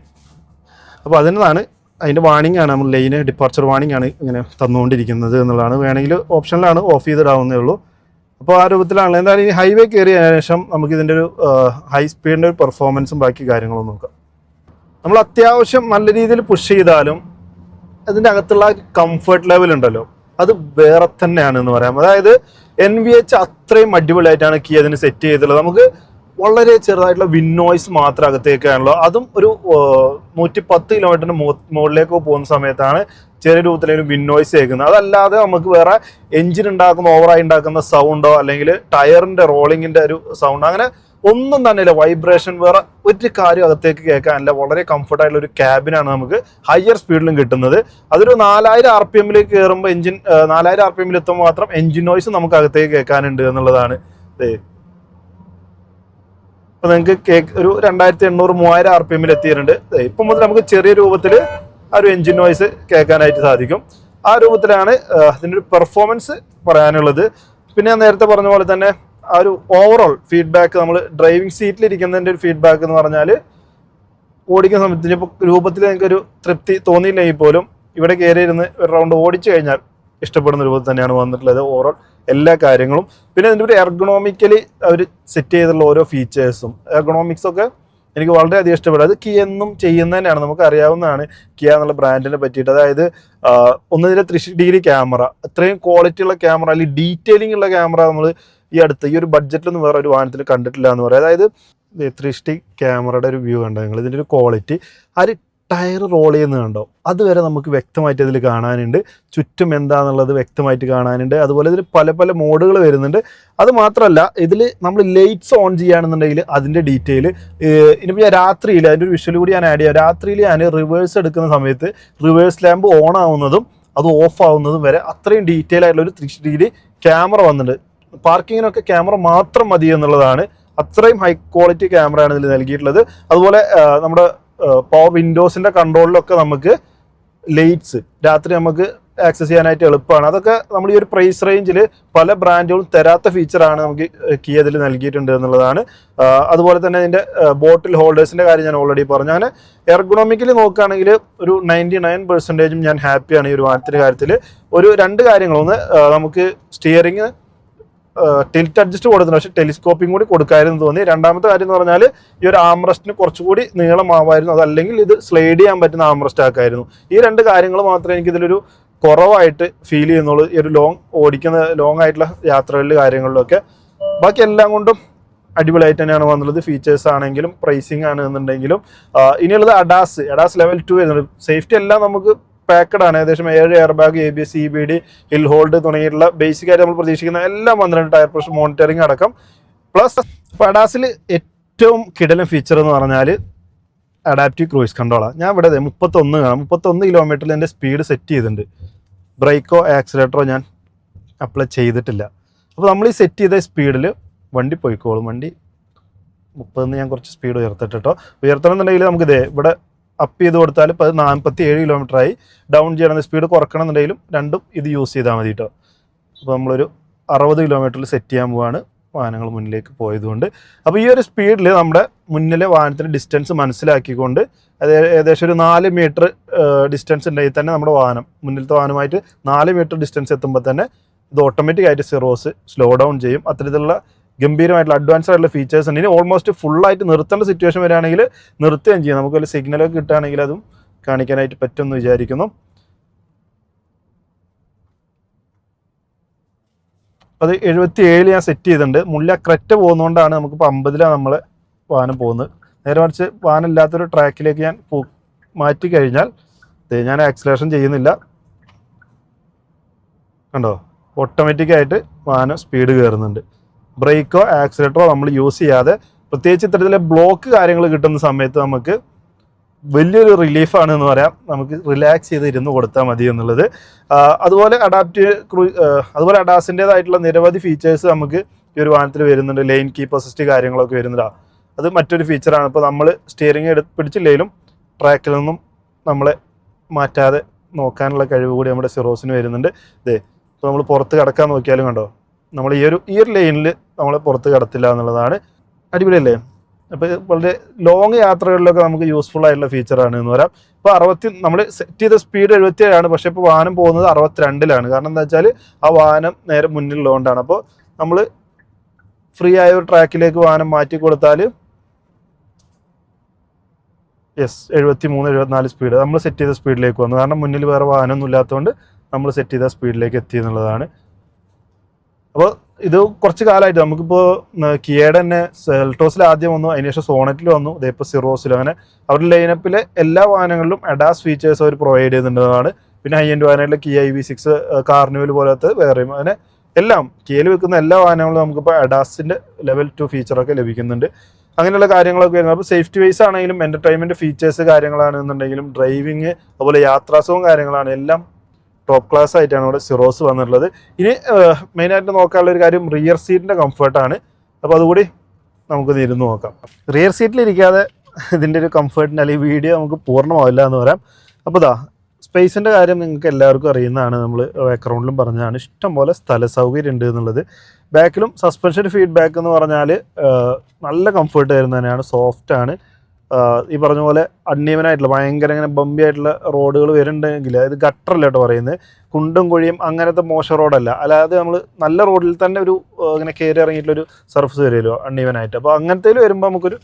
അപ്പോൾ അതിനാണ് അതിന്റെ വാണിംഗ് ആണ്. നമ്മൾ ലൈന് ഡിപ്പാർച്ചർ വാണിംഗ് ആണ് ഇങ്ങനെ തന്നുകൊണ്ടിരിക്കുന്നത് എന്നുള്ളതാണ്. വേണമെങ്കിൽ ഓപ്ഷനിലാണ് ഓഫ് ചെയ്തിടാവുന്നേ ഉള്ളൂ. അപ്പോൾ ആ രൂപത്തിലാണ്. എന്തായാലും ഈ ഹൈവേ കയറിയ ശേഷം നമുക്ക് ഇതിന്റെ ഒരു ഹൈ സ്പീഡിന്റെ ഒരു പെർഫോമൻസും ബാക്കി കാര്യങ്ങളും നോക്കാം. നമ്മൾ അത്യാവശ്യം നല്ല രീതിയിൽ പുഷ് ചെയ്താലും അതിന്റെ അകത്തുള്ള കംഫർട്ട് ലെവൽ ഉണ്ടല്ലോ അത് വേറെ തന്നെയാണ് എന്ന് പറയാം. അതായത് എൻ വി എച്ച് അത്രയും അടിപൊളിയായിട്ടാണ് കീ അതിന് സെറ്റ് ചെയ്തിട്ടുള്ളത്. നമുക്ക് വളരെ ചെറുതായിട്ടുള്ള വിന്നോയ്സ് മാത്രം അകത്തേക്കാണല്ലോ. അതും ഒരു നൂറ്റി പത്ത് കിലോമീറ്ററിന് മുകളിലേക്ക് പോകുന്ന സമയത്താണ് ചെറിയ രൂപത്തിലൊരു വിന്നോയ്സ് കേൾക്കുന്നത്. അതല്ലാതെ നമുക്ക് വേറെ എഞ്ചിൻ ഉണ്ടാക്കുന്ന ഓവറായി ഉണ്ടാക്കുന്ന സൗണ്ടോ അല്ലെങ്കിൽ ടയറിന്റെ റോളിങ്ങിന്റെ ഒരു സൗണ്ട് അങ്ങനെ ഒന്നും തന്നെ ഇല്ല. വൈബ്രേഷൻ വേറെ ഒരു കാര്യം അകത്തേക്ക് കേൾക്കാനില്ല. വളരെ കംഫർട്ടായിട്ടുള്ള ഒരു ക്യാബിനാണ് നമുക്ക് ഹയർ സ്പീഡിലും കിട്ടുന്നത്. അതൊരു നാലായിരം ആർ പി എമ്മിലേക്ക് കയറുമ്പോൾ എഞ്ചിൻ നാലായിരം ആർ പി എമ്മിൽ എത്തുമ്പോൾ മാത്രം എഞ്ചിൻ നോയ്സ് നമുക്ക് അകത്തേക്ക് കേൾക്കാനുണ്ട് എന്നുള്ളതാണ്. ഇപ്പൊ നിങ്ങൾക്ക് കേക്ക് ഒരു രണ്ടായിരത്തി എണ്ണൂറ് മൂവായിരം ആർ പി എമ്മിൽ എത്തിയിട്ടുണ്ട്. ഇപ്പം മുതൽ നമുക്ക് ചെറിയ രൂപത്തിൽ ആ ഒരു എഞ്ചിൻ നോയ്സ് കേൾക്കാനായിട്ട് സാധിക്കും. ആ രൂപത്തിലാണ് അതിന്റെ ഒരു പെർഫോമൻസ് പറയാനുള്ളത്. പിന്നെ നേരത്തെ പറഞ്ഞ പോലെ തന്നെ ആ ഒരു ഓവറോൾ ഫീഡ്ബാക്ക് നമ്മൾ ഡ്രൈവിംഗ് സീറ്റിൽ ഇരിക്കുന്നതിന്റെ ഒരു ഫീഡ്ബാക്ക് എന്ന് പറഞ്ഞാൽ ഓടിക്കുന്ന സമയത്ത് ഇപ്പോൾ രൂപത്തിൽ നിങ്ങൾക്ക് ഒരു തൃപ്തി തോന്നിയില്ലെങ്കിൽ പോലും ഇവിടെ കയറി ഇരുന്ന് ഒരു റൗണ്ട് ഓടിച്ചു കഴിഞ്ഞാൽ ഇഷ്ടപ്പെടുന്ന രൂപത്തിൽ തന്നെയാണ് വന്നിട്ടുള്ളത് ഓവറോൾ എല്ലാ കാര്യങ്ങളും. പിന്നെ ഇതിന്റെ ഒരു എർഗണോമിക്കലി അവർ സെറ്റ് ചെയ്തിട്ടുള്ള ഓരോ ഫീച്ചേഴ്സും എർഗണോമിക്സ് ഒക്കെ എനിക്ക് വളരെയധികം ഇഷ്ടപ്പെടും അത് കിയ എന്നും ചെയ്യുന്ന തന്നെയാണ് നമുക്ക് അറിയാവുന്നതാണ് കിയ എന്നുള്ള ബ്രാൻഡിനെ പറ്റിയിട്ട്. അതായത് ഒന്നിനെ ഒന്ന് ത്രീ ഡിഗ്രി ക്യാമറ അത്രയും ക്വാളിറ്റി ഉള്ള ക്യാമറ അല്ലെങ്കിൽ ഡീറ്റെയിലിംഗ് ഉള്ള ക്യാമറ നമ്മൾ ഈ അടുത്ത് ഈ ഒരു ബഡ്ജറ്റിലൊന്നും വേറെ ഒരു വാഹനത്തിൽ കണ്ടിട്ടില്ല എന്ന് പറയാം. അതായത് ത്രീ സ്റ്റി ക്യാമറയുടെ ഒരു വ്യൂ കണ്ടത് നിങ്ങൾ? ഇതിന്റെ ഒരു ക്വാളിറ്റി ആ ഒരു ടയർ റോൾ ചെയ്യുന്നത് കണ്ടോ? അതുവരെ നമുക്ക് വ്യക്തമായിട്ട് ഇതിൽ കാണാനുണ്ട്. ചുറ്റും എന്താണെന്നുള്ളത് വ്യക്തമായിട്ട് കാണാനുണ്ട്. അതുപോലെ ഇതിൽ പല പല മോഡുകൾ വരുന്നുണ്ട്. അത് മാത്രമല്ല ഇതിൽ നമ്മൾ ലൈറ്റ്സ് ഓൺ ചെയ്യുകയാണെന്നുണ്ടെങ്കിൽ അതിന്റെ ഡീറ്റെയിൽ ഇനിയിപ്പോൾ ഞാൻ രാത്രിയിൽ അതിന്റെ ഒരു വിഷ്വൽ കൂടി ഞാൻ ആഡ് ചെയ്യാം. രാത്രിയിൽ ഞാൻ റിവേഴ്സ് എടുക്കുന്ന സമയത്ത് റിവേഴ്സ് ലാമ്പ് ഓൺ ആവുന്നതും അത് ഓഫ് ആവുന്നതും വരെ അത്രയും ഡീറ്റെയിൽ ആയിട്ടുള്ള ഒരു ത്രീ ഡിഗ്രി ക്യാമറ വന്നിട്ടുണ്ട്. പാർക്കിങ്ങിനൊക്കെ ക്യാമറ മാത്രം മതി എന്നുള്ളതാണ്. അത്രയും ഹൈ ക്വാളിറ്റി ക്യാമറയാണ് ഇതിൽ നൽകിയിട്ടുള്ളത്. അതുപോലെ നമ്മുടെ പവർ വിൻഡോസിന്റെ കൺട്രോളിലൊക്കെ നമുക്ക് ലൈറ്റ്സ് രാത്രി നമുക്ക് ആക്സസ് ചെയ്യാനായിട്ട് എളുപ്പമാണ്. അതൊക്കെ നമ്മൾ ഈ ഒരു പ്രൈസ് റേഞ്ചിൽ പല ബ്രാൻഡുകളും തരാത്ത ഫീച്ചറാണ് നമുക്ക് കിയ നൽകിയിട്ടുണ്ട് എന്നുള്ളതാണ്. അതുപോലെ തന്നെ ഇതിന്റെ ബോട്ടിൽ ഹോൾഡേഴ്സിന്റെ കാര്യം ഞാൻ ഓൾറെഡി പറഞ്ഞു. അങ്ങനെ എർഗണോമിക്കലി നോക്കുകയാണെങ്കിൽ ഒരു നയന്റി നയൻ പെർസെന്റേജും ഞാൻ ഹാപ്പിയാണ് ഈ ഒരു വാഹനത്തിന്റെ കാര്യത്തിൽ ഒരു രണ്ട് കാര്യങ്ങളൊന്ന് നമുക്ക് സ്റ്റിയറിംഗ് ടിൽറ്റ് അഡ്ജസ്റ്റ് കൊടുത്തിട്ടുണ്ട്. പക്ഷേ ടെലിസ്കോപ്പിംഗ് കൂടി കൊടുക്കാമായിരുന്നു തോന്നി. രണ്ടാമത്തെ കാര്യം എന്ന് പറഞ്ഞാൽ ഈ ഒരു ആംറസ്റ്റിന് കുറച്ചുകൂടി നീളമാവായിരുന്നു. അതല്ലെങ്കിൽ ഇത് സ്ലൈഡ് ചെയ്യാൻ പറ്റുന്ന ആംറസ്റ്റ് ആക്കായിരുന്നു. ഈ രണ്ട് കാര്യങ്ങൾ മാത്രമേ എനിക്ക് ഇതിലൊരു കുറവായിട്ട് ഫീൽ ചെയ്യുന്നുള്ളൂ. ഈ ഒരു ലോങ് ഓടിക്കുന്ന ലോങ് ആയിട്ടുള്ള യാത്രകളിൽ കാര്യങ്ങളിലൊക്കെ. ബാക്കി എല്ലാം കൊണ്ടും അടിപൊളിയായിട്ട് തന്നെയാണ് വന്നുള്ളത് ഫീച്ചേഴ്സ് ആണെങ്കിലും പ്രൈസിങ് ആണെന്നുണ്ടെങ്കിലും. ഇനിയുള്ളത് അഡാസ് അഡാസ് ലെവൽ ടു വരുന്നുണ്ട്. സേഫ്റ്റി എല്ലാം നമുക്ക് പാക്കഡ് ആണ്. ഏകദേശം ഏഴ് air bag A B C B D hill hold തുടങ്ങിയിട്ടുള്ള ബേസിക് ആയിട്ട് നമ്മൾ പ്രതീക്ഷിക്കുന്ന എല്ലാം പന്ത്രണ്ട് ടയർ പ്രഷർ മോണിറ്ററിംഗ് അടക്കം. പ്ലസ് പടാസിൽ ഏറ്റവും കിടലൻ ഫീച്ചർ എന്ന് പറഞ്ഞാൽ അഡാപ്റ്റീവ് ക്രൂയിസ് കൺട്രോളാണ് ഞാൻ ഇവിടെ മുപ്പത്തൊന്ന് കാണാം. മുപ്പത്തൊന്ന് കിലോമീറ്ററിൽ എന്റെ സ്പീഡ് സെറ്റ് ചെയ്തിട്ടുണ്ട്. ബ്രേക്കോ ആക്സിലേറ്ററോ ഞാൻ അപ്ലൈ ചെയ്തിട്ടില്ല. അപ്പോൾ നമ്മൾ ഈ സെറ്റ് ചെയ്ത സ്പീഡിൽ വണ്ടി പോയിക്കോളും. വണ്ടി മുപ്പതിന് ഞാൻ കുറച്ച് സ്പീഡ് ഉയർത്തിട്ടോ ഉയർത്തണം എന്നുണ്ടെങ്കിൽ നമുക്കിതേ ഇവിടെ അപ്പ് ചെയ്ത് കൊടുത്താൽ ഇപ്പോൾ നാൽപ്പത്തി ഏഴ് കിലോമീറ്റർ ആയി. ഡൗൺ ചെയ്യണമെന്ന് സ്പീഡ് കുറക്കണം എന്നുണ്ടെങ്കിലും രണ്ടും ഇത് യൂസ് ചെയ്താൽ മതി കേട്ടോ അപ്പോൾ നമ്മളൊരു അറുപത് കിലോമീറ്ററിൽ സെറ്റ് ചെയ്യാൻ പോവാണ് വാഹനങ്ങൾ മുന്നിലേക്ക് പോയതുകൊണ്ട്. അപ്പോൾ ഈ ഒരു സ്പീഡിൽ നമ്മുടെ മുന്നിലെ വാഹനത്തിന്റെ ഡിസ്റ്റൻസ് മനസ്സിലാക്കിക്കൊണ്ട് അത് ഏകദേശം ഒരു നാല് മീറ്റർ ഡിസ്റ്റൻസ് ഉണ്ടെങ്കിൽ തന്നെ നമ്മുടെ വാഹനം മുന്നിലത്തെ വാഹനമായിട്ട് നാല് മീറ്റർ ഡിസ്റ്റൻസ് എത്തുമ്പോൾ തന്നെ ഇത് ഓട്ടോമാറ്റിക്കായിട്ട് സിറോസ് സ്ലോ ഡൗൺ ചെയ്യും. അത്തരത്തിലുള്ള ഗംഭീരമായിട്ടുള്ള അഡ്വാൻസ്ഡ് ആയിട്ടുള്ള ഫീച്ചേഴ്സ് ഉണ്ട്. ഇനി ഓൾമോസ്റ്റ് ഫുള്ളായിട്ട് നിർത്തേണ്ട സിറ്റുവേഷൻ വരികയാണെങ്കിൽ നിർത്തുകയും ചെയ്യും. നമുക്ക് വല്ല സിഗ്നലൊക്കെ കിട്ടുകയാണെങ്കിൽ അതും കാണിക്കാനായിട്ട് പറ്റുമെന്ന് വിചാരിക്കുന്നു. അത് എഴുപത്തി ഏഴിൽ ഞാൻ സെറ്റ് ചെയ്തിട്ടുണ്ട്. മുല്ല ക്രെറ്റ പോകുന്നതുകൊണ്ടാണ് നമുക്കിപ്പോൾ അമ്പതിലാണ് നമ്മൾ വാഹനം പോകുന്നത്. നേരെ മറിച്ച് വാഹനം ഇല്ലാത്തൊരു ട്രാക്കിലേക്ക് ഞാൻ പോ മാറ്റി കഴിഞ്ഞാൽ ഞാൻ ആക്സിലേഷൻ ചെയ്യുന്നില്ല. കണ്ടോ? ഓട്ടോമാറ്റിക്കായിട്ട് വാഹനം സ്പീഡ് കയറുന്നുണ്ട്. ബ്രേക്കോ ആക്സിലേറ്ററോ നമ്മൾ യൂസ് ചെയ്യാതെ പ്രത്യേകിച്ച് ഇത്തരത്തിലെ ബ്ലോക്ക് കാര്യങ്ങൾ കിട്ടുന്ന സമയത്ത് നമുക്ക് വലിയൊരു റിലീഫാണ് എന്ന് പറയാം. നമുക്ക് റിലാക്സ് ചെയ്ത് ഇരുന്ന് കൊടുത്താൽ മതി എന്നുള്ളത്. അതുപോലെ അഡാപ്റ്റ് അതുപോലെ അഡാസിന്റെതായിട്ടുള്ള നിരവധി ഫീച്ചേഴ്സ് നമുക്ക് ഈ ഒരു വാഹനത്തിൽ വരുന്നുണ്ട്. ലൈൻ കീപ്പ് അസിസ്റ്റ് കാര്യങ്ങളൊക്കെ വരുന്നുണ്ട്. അത് മറ്റൊരു ഫീച്ചറാണ് ഇപ്പോൾ നമ്മൾ സ്റ്റിയറിംഗ് എടുത്ത് പിടിച്ചില്ലെങ്കിലും ട്രാക്കിൽ നിന്നും നമ്മളെ മാറ്റാതെ നോക്കാനുള്ള കഴിവ് കൂടി നമ്മുടെ സിറോസിന് വരുന്നുണ്ട്. ഇതേ ഇപ്പോൾ നമ്മൾ പുറത്ത് കിടക്കാൻ നോക്കിയാലും കണ്ടോ? നമ്മൾ ഈ ഒരു ഈ ഒരു ലൈനിൽ നമ്മൾ പുറത്ത് കിടത്തില്ല എന്നുള്ളതാണ് അടിപൊളിയല്ലേ? അപ്പോൾ വളരെ ലോങ് യാത്രകളിലൊക്കെ നമുക്ക് യൂസ്ഫുൾ ആയിട്ടുള്ള ഫീച്ചറാണ് എന്ന് പറയാം. ഇപ്പോൾ അറുപത്തി നമ്മൾ സെറ്റ് ചെയ്ത സ്പീഡ് എഴുപത്തിയേഴാണ് പക്ഷേ ഇപ്പോൾ വാഹനം പോകുന്നത് അറുപത്തിരണ്ടിലാണ്. കാരണം എന്താ വെച്ചാൽ ആ വാഹനം നേരെ മുന്നിലുള്ളതുകൊണ്ടാണ്. അപ്പോൾ നമ്മൾ ഫ്രീ ആയ ഒരു ട്രാക്കിലേക്ക് വാഹനം മാറ്റി കൊടുത്താൽ യെസ് എഴുപത്തി മൂന്ന് എഴുപത്തിനാല് സ്പീഡ് നമ്മൾ സെറ്റ് ചെയ്ത സ്പീഡിലേക്ക് വന്നു. കാരണം മുന്നിൽ വേറെ വാഹനമൊന്നും ഇല്ലാത്തതുകൊണ്ട് നമ്മൾ സെറ്റ് ചെയ്ത സ്പീഡിലേക്ക് എത്തി എന്നുള്ളതാണ് അപ്പോൾ ഇത് കുറച്ച് കാലമായിട്ട് നമുക്കിപ്പോൾ കിയയുടെ തന്നെ സെൽട്ടോസിൽ ആദ്യം വന്നു അതിനുശേഷം സോണറ്റിൽ വന്നു ഇതേപ്പോൾ സിറോസിൽ. അങ്ങനെ അവരുടെ ലൈനപ്പിലെ എല്ലാ വാഹനങ്ങളിലും അഡാസ് ഫീച്ചേഴ്സ് അവർ പ്രൊവൈഡ് ചെയ്യുന്നുണ്ടെന്നാണ് പിന്നെ ഹൈ എൻഡ് വാഹനങ്ങളിൽ Kia I V six Carnival പോലത്തെ വേറെയും. അങ്ങനെ എല്ലാം കിയയിൽ വെക്കുന്ന എല്ലാ വാഹനങ്ങളും നമുക്കിപ്പോൾ അഡാസിന്റെ ലെവൽ ടു ഫീച്ചറൊക്കെ ലഭിക്കുന്നുണ്ട്. അങ്ങനെയുള്ള കാര്യങ്ങളൊക്കെ വരുന്നത് അപ്പോൾ സേഫ്റ്റി വൈസ് ആണെങ്കിലും എന്റർടൈൻമെന്റ് ഫീച്ചേഴ്സ് കാര്യങ്ങളാണെന്നുണ്ടെങ്കിലും ഡ്രൈവിങ് അതുപോലെ യാത്രാസുഖം കാര്യങ്ങളാണ് എല്ലാം ടോപ്പ് ക്ലാസ് ആയിട്ടാണ് ഇവിടെ സിറോസ് വന്നിട്ടുള്ളത്. ഇനി മെയിനായിട്ട് നോക്കാനുള്ള ഒരു കാര്യം റിയർ സീറ്റിന്റെ കംഫർട്ടാണ് അപ്പോൾ അതുകൂടി നമുക്ക് ഇരുന്ന് നോക്കാം. റിയർ സീറ്റിലിരിക്കാതെ ഇതിന്റെ ഒരു കംഫർട്ടിന്റെ അല്ലെങ്കിൽ വീഡിയോ നമുക്ക് പൂർണമാവില്ല എന്ന് പറയാം. അപ്പോൾ ഇതാ സ്പേസിന്റെ കാര്യം നിങ്ങൾക്ക് എല്ലാവർക്കും അറിയുന്നതാണ് നമ്മൾ ബാക്ക്ഗ്രൗണ്ടിലും പറഞ്ഞതാണ്. ഇഷ്ടംപോലെ സ്ഥല സൗകര്യം ഉണ്ട് എന്നുള്ളത്. ബാക്കിലും സസ്പെൻഷൻ ഫീഡ്ബാക്ക് എന്ന് പറഞ്ഞാൽ നല്ല കംഫർട്ട് സോഫ്റ്റ് ആഹ് ഈ പറഞ്ഞ പോലെ അൺഈവൻ ആയിട്ടുള്ള ഭയങ്കര ഇങ്ങനെ ബമ്പി ആയിട്ടുള്ള റോഡുകൾ വരുന്നുണ്ടെങ്കിൽ അതായത് ഗട്ടറല്ല കേട്ടോ പറയുന്നത്? കുണ്ടും കുഴിയും അങ്ങനത്തെ മോശം റോഡല്ല അല്ലാതെ നമ്മൾ നല്ല റോഡിൽ തന്നെ ഒരു ഇങ്ങനെ കയറി ഇറങ്ങിയിട്ടുള്ളൊരു സർഫസ് വരുമല്ലോ അൺഈവൻ ആയിട്ട്. അപ്പോൾ അങ്ങനത്തേൽ വരുമ്പോൾ നമുക്കൊരു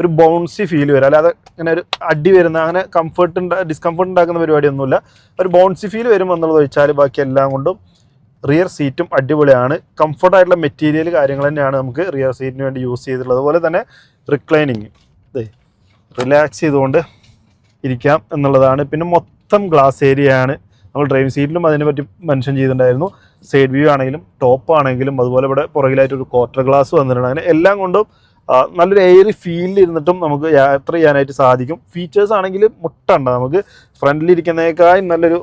ഒരു ബൗൺസി ഫീൽ വരും. അല്ലാതെ ഇങ്ങനെ ഒരു അടി വരുന്ന അങ്ങനെ കംഫർട്ട് ഡിസ്കംഫർട്ട് ഉണ്ടാക്കുന്ന പരിപാടിയൊന്നുമില്ല. ഒരു ബൗൺസി ഫീൽ വരും എന്നുള്ളത് ഒഴിച്ചാൽ ബാക്കി എല്ലാം കൊണ്ടും റിയർ സീറ്റും അടിപൊളിയാണ്. കംഫർട്ടായിട്ടുള്ള മെറ്റീരിയൽ കാര്യങ്ങൾ തന്നെയാണ് നമുക്ക് റിയർ സീറ്റിന് വേണ്ടി യൂസ് ചെയ്തിട്ടുള്ളത്. അതുപോലെ തന്നെ റിക്ലൈനിങ് റിലാക്സ് ചെയ്തുകൊണ്ട് ഇരിക്കാം എന്നുള്ളതാണ്. പിന്നെ മൊത്തം ഗ്ലാസ് ഏരിയയാണ് നമ്മൾ ഡ്രൈവിംഗ് സീറ്റിലും അതിനെ പറ്റി മെൻഷൻ ചെയ്തിട്ടുണ്ടായിരുന്നു. സൈഡ് വ്യൂ ആണെങ്കിലും ടോപ്പ് ആണെങ്കിലും അതുപോലെ ഇവിടെ പുറകിലായിട്ട് ഒരു ക്വാർട്ടർ ഗ്ലാസ് വന്നിട്ടുണ്ട്. അങ്ങനെ എല്ലാം കൊണ്ടും നല്ലൊരു എയർ ഫീലിൽ ഇരുന്നിട്ടും നമുക്ക് യാത്ര ചെയ്യാനായിട്ട് സാധിക്കും. ഫീച്ചേഴ്സ് ആണെങ്കിൽ മുട്ടണ്ട. നമുക്ക് ഫ്രണ്ടിൽ ഇരിക്കുന്നതിനേക്കാളും നല്ലൊരു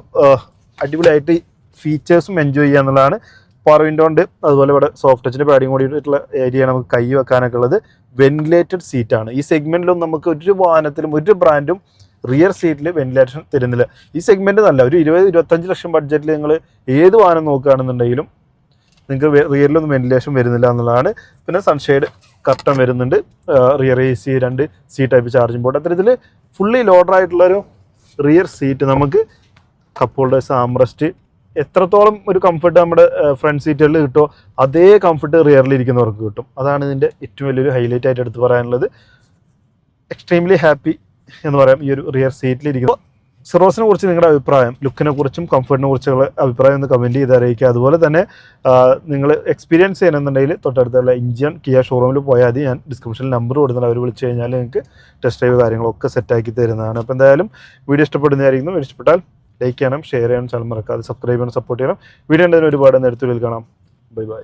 അടിപൊളിയായിട്ട് ഫീച്ചേഴ്സും എൻജോയ് ചെയ്യുക എന്നുള്ളതാണ് പവർ വിൻഡോ ഉണ്ട്. അതുപോലെ ഇവിടെ സോഫ്റ്റ് ടച്ചിന്റെ പാഡിങ് കൂടിയിട്ടുള്ള ഏരിയ നമുക്ക് കൈ വെക്കാനൊക്കെ ഉള്ളത്. വെന്റിലേറ്റഡ് സീറ്റാണ് ഈ സെഗ്മെന്റിലും നമുക്ക് ഒരു വാഹനത്തിലും ഒരു ബ്രാൻഡും റിയർ സീറ്റിൽ വെന്റിലേഷൻ തരുന്നില്ല. ഈ സെഗ്മെന്റ് നല്ല ഒരു ഇരുപത് ഇരുപത്തഞ്ച് ലക്ഷം ബഡ്ജറ്റിൽ നിങ്ങൾ ഏത് വാഹനം നോക്കുകയാണെന്നുണ്ടെങ്കിലും നിങ്ങൾക്ക് റിയറിലൊന്നും വെന്റിലേഷൻ വരുന്നില്ല എന്നുള്ളതാണ്. പിന്നെ സൺഷെയ്ഡ് കർട്ടൻ വരുന്നുണ്ട്. റിയർ എ സി രണ്ട് സി ടൈപ്പ് ചാർജിങ് ബോർഡ് അത്തരത്തിൽ ഫുള്ളി ലോഡർ ആയിട്ടുള്ളൊരു റിയർ സീറ്റ് നമുക്ക് കപ്പ് ഹോൾഡേഴ്സ് ആംറസ്റ്റ് എത്രത്തോളം ഒരു കംഫർട്ട് നമ്മുടെ ഫ്രണ്ട് സീറ്റുകളിൽ കിട്ടുമോ അതേ കംഫർട്ട് റിയറിൽ ഇരിക്കുന്നവർക്ക് കിട്ടും. അതാണ് ഇതിന്റെ ഏറ്റവും വലിയൊരു ഹൈലൈറ്റ് ആയിട്ട് എടുത്ത് പറയാനുള്ളത്. എക്സ്ട്രീംലി ഹാപ്പി എന്ന് പറയാം ഈ ഒരു റിയർ സീറ്റിൽ ഇരിക്കുന്നു സിറോസിനെ കുറിച്ച് നിങ്ങളുടെ അഭിപ്രായം ലുക്കിനെ കുറിച്ചും കംഫർട്ടിനെ കുറിച്ചുള്ള അഭിപ്രായം ഒന്ന് കമന്റ് ചെയ്ത് അറിയിക്കുക. അതുപോലെ തന്നെ നിങ്ങൾ എക്സ്പീരിയൻസ് ചെയ്യണമെന്നുണ്ടെങ്കിൽ തൊട്ടടുത്തുള്ള ഇഞ്ചിയൻ കിയ ഷോറൂമിൽ പോയാൽ മതി. ഞാൻ ഡിസ്ക്രിപ്ഷനിൽ നമ്പർ കൊടുത്തിട്ട് അവർ വിളിച്ചു കഴിഞ്ഞാൽ നിങ്ങൾക്ക് ടെസ്റ്റ് ഡ്രൈവ് കാര്യങ്ങളൊക്കെ സെറ്റാക്കി തരുന്നതാണ്. അപ്പോൾ എന്തായാലും വീഡിയോ ഇഷ്ടപ്പെടുന്നതായിരിക്കും വീഡിയോ ഇഷ്ടപ്പെട്ടാൽ ലൈക്ക് ചെയ്യണം ഷെയർ ചെയ്യണം ചാനൽ മറക്കാതെ സബ്സ്ക്രൈബ് ചെയ്യണം സപ്പോർട്ട് ചെയ്യണം. വീഡിയോ ഉണ്ടെങ്കിൽ ഒരുപാട് നേരത്തെ കാണാം. Bye bye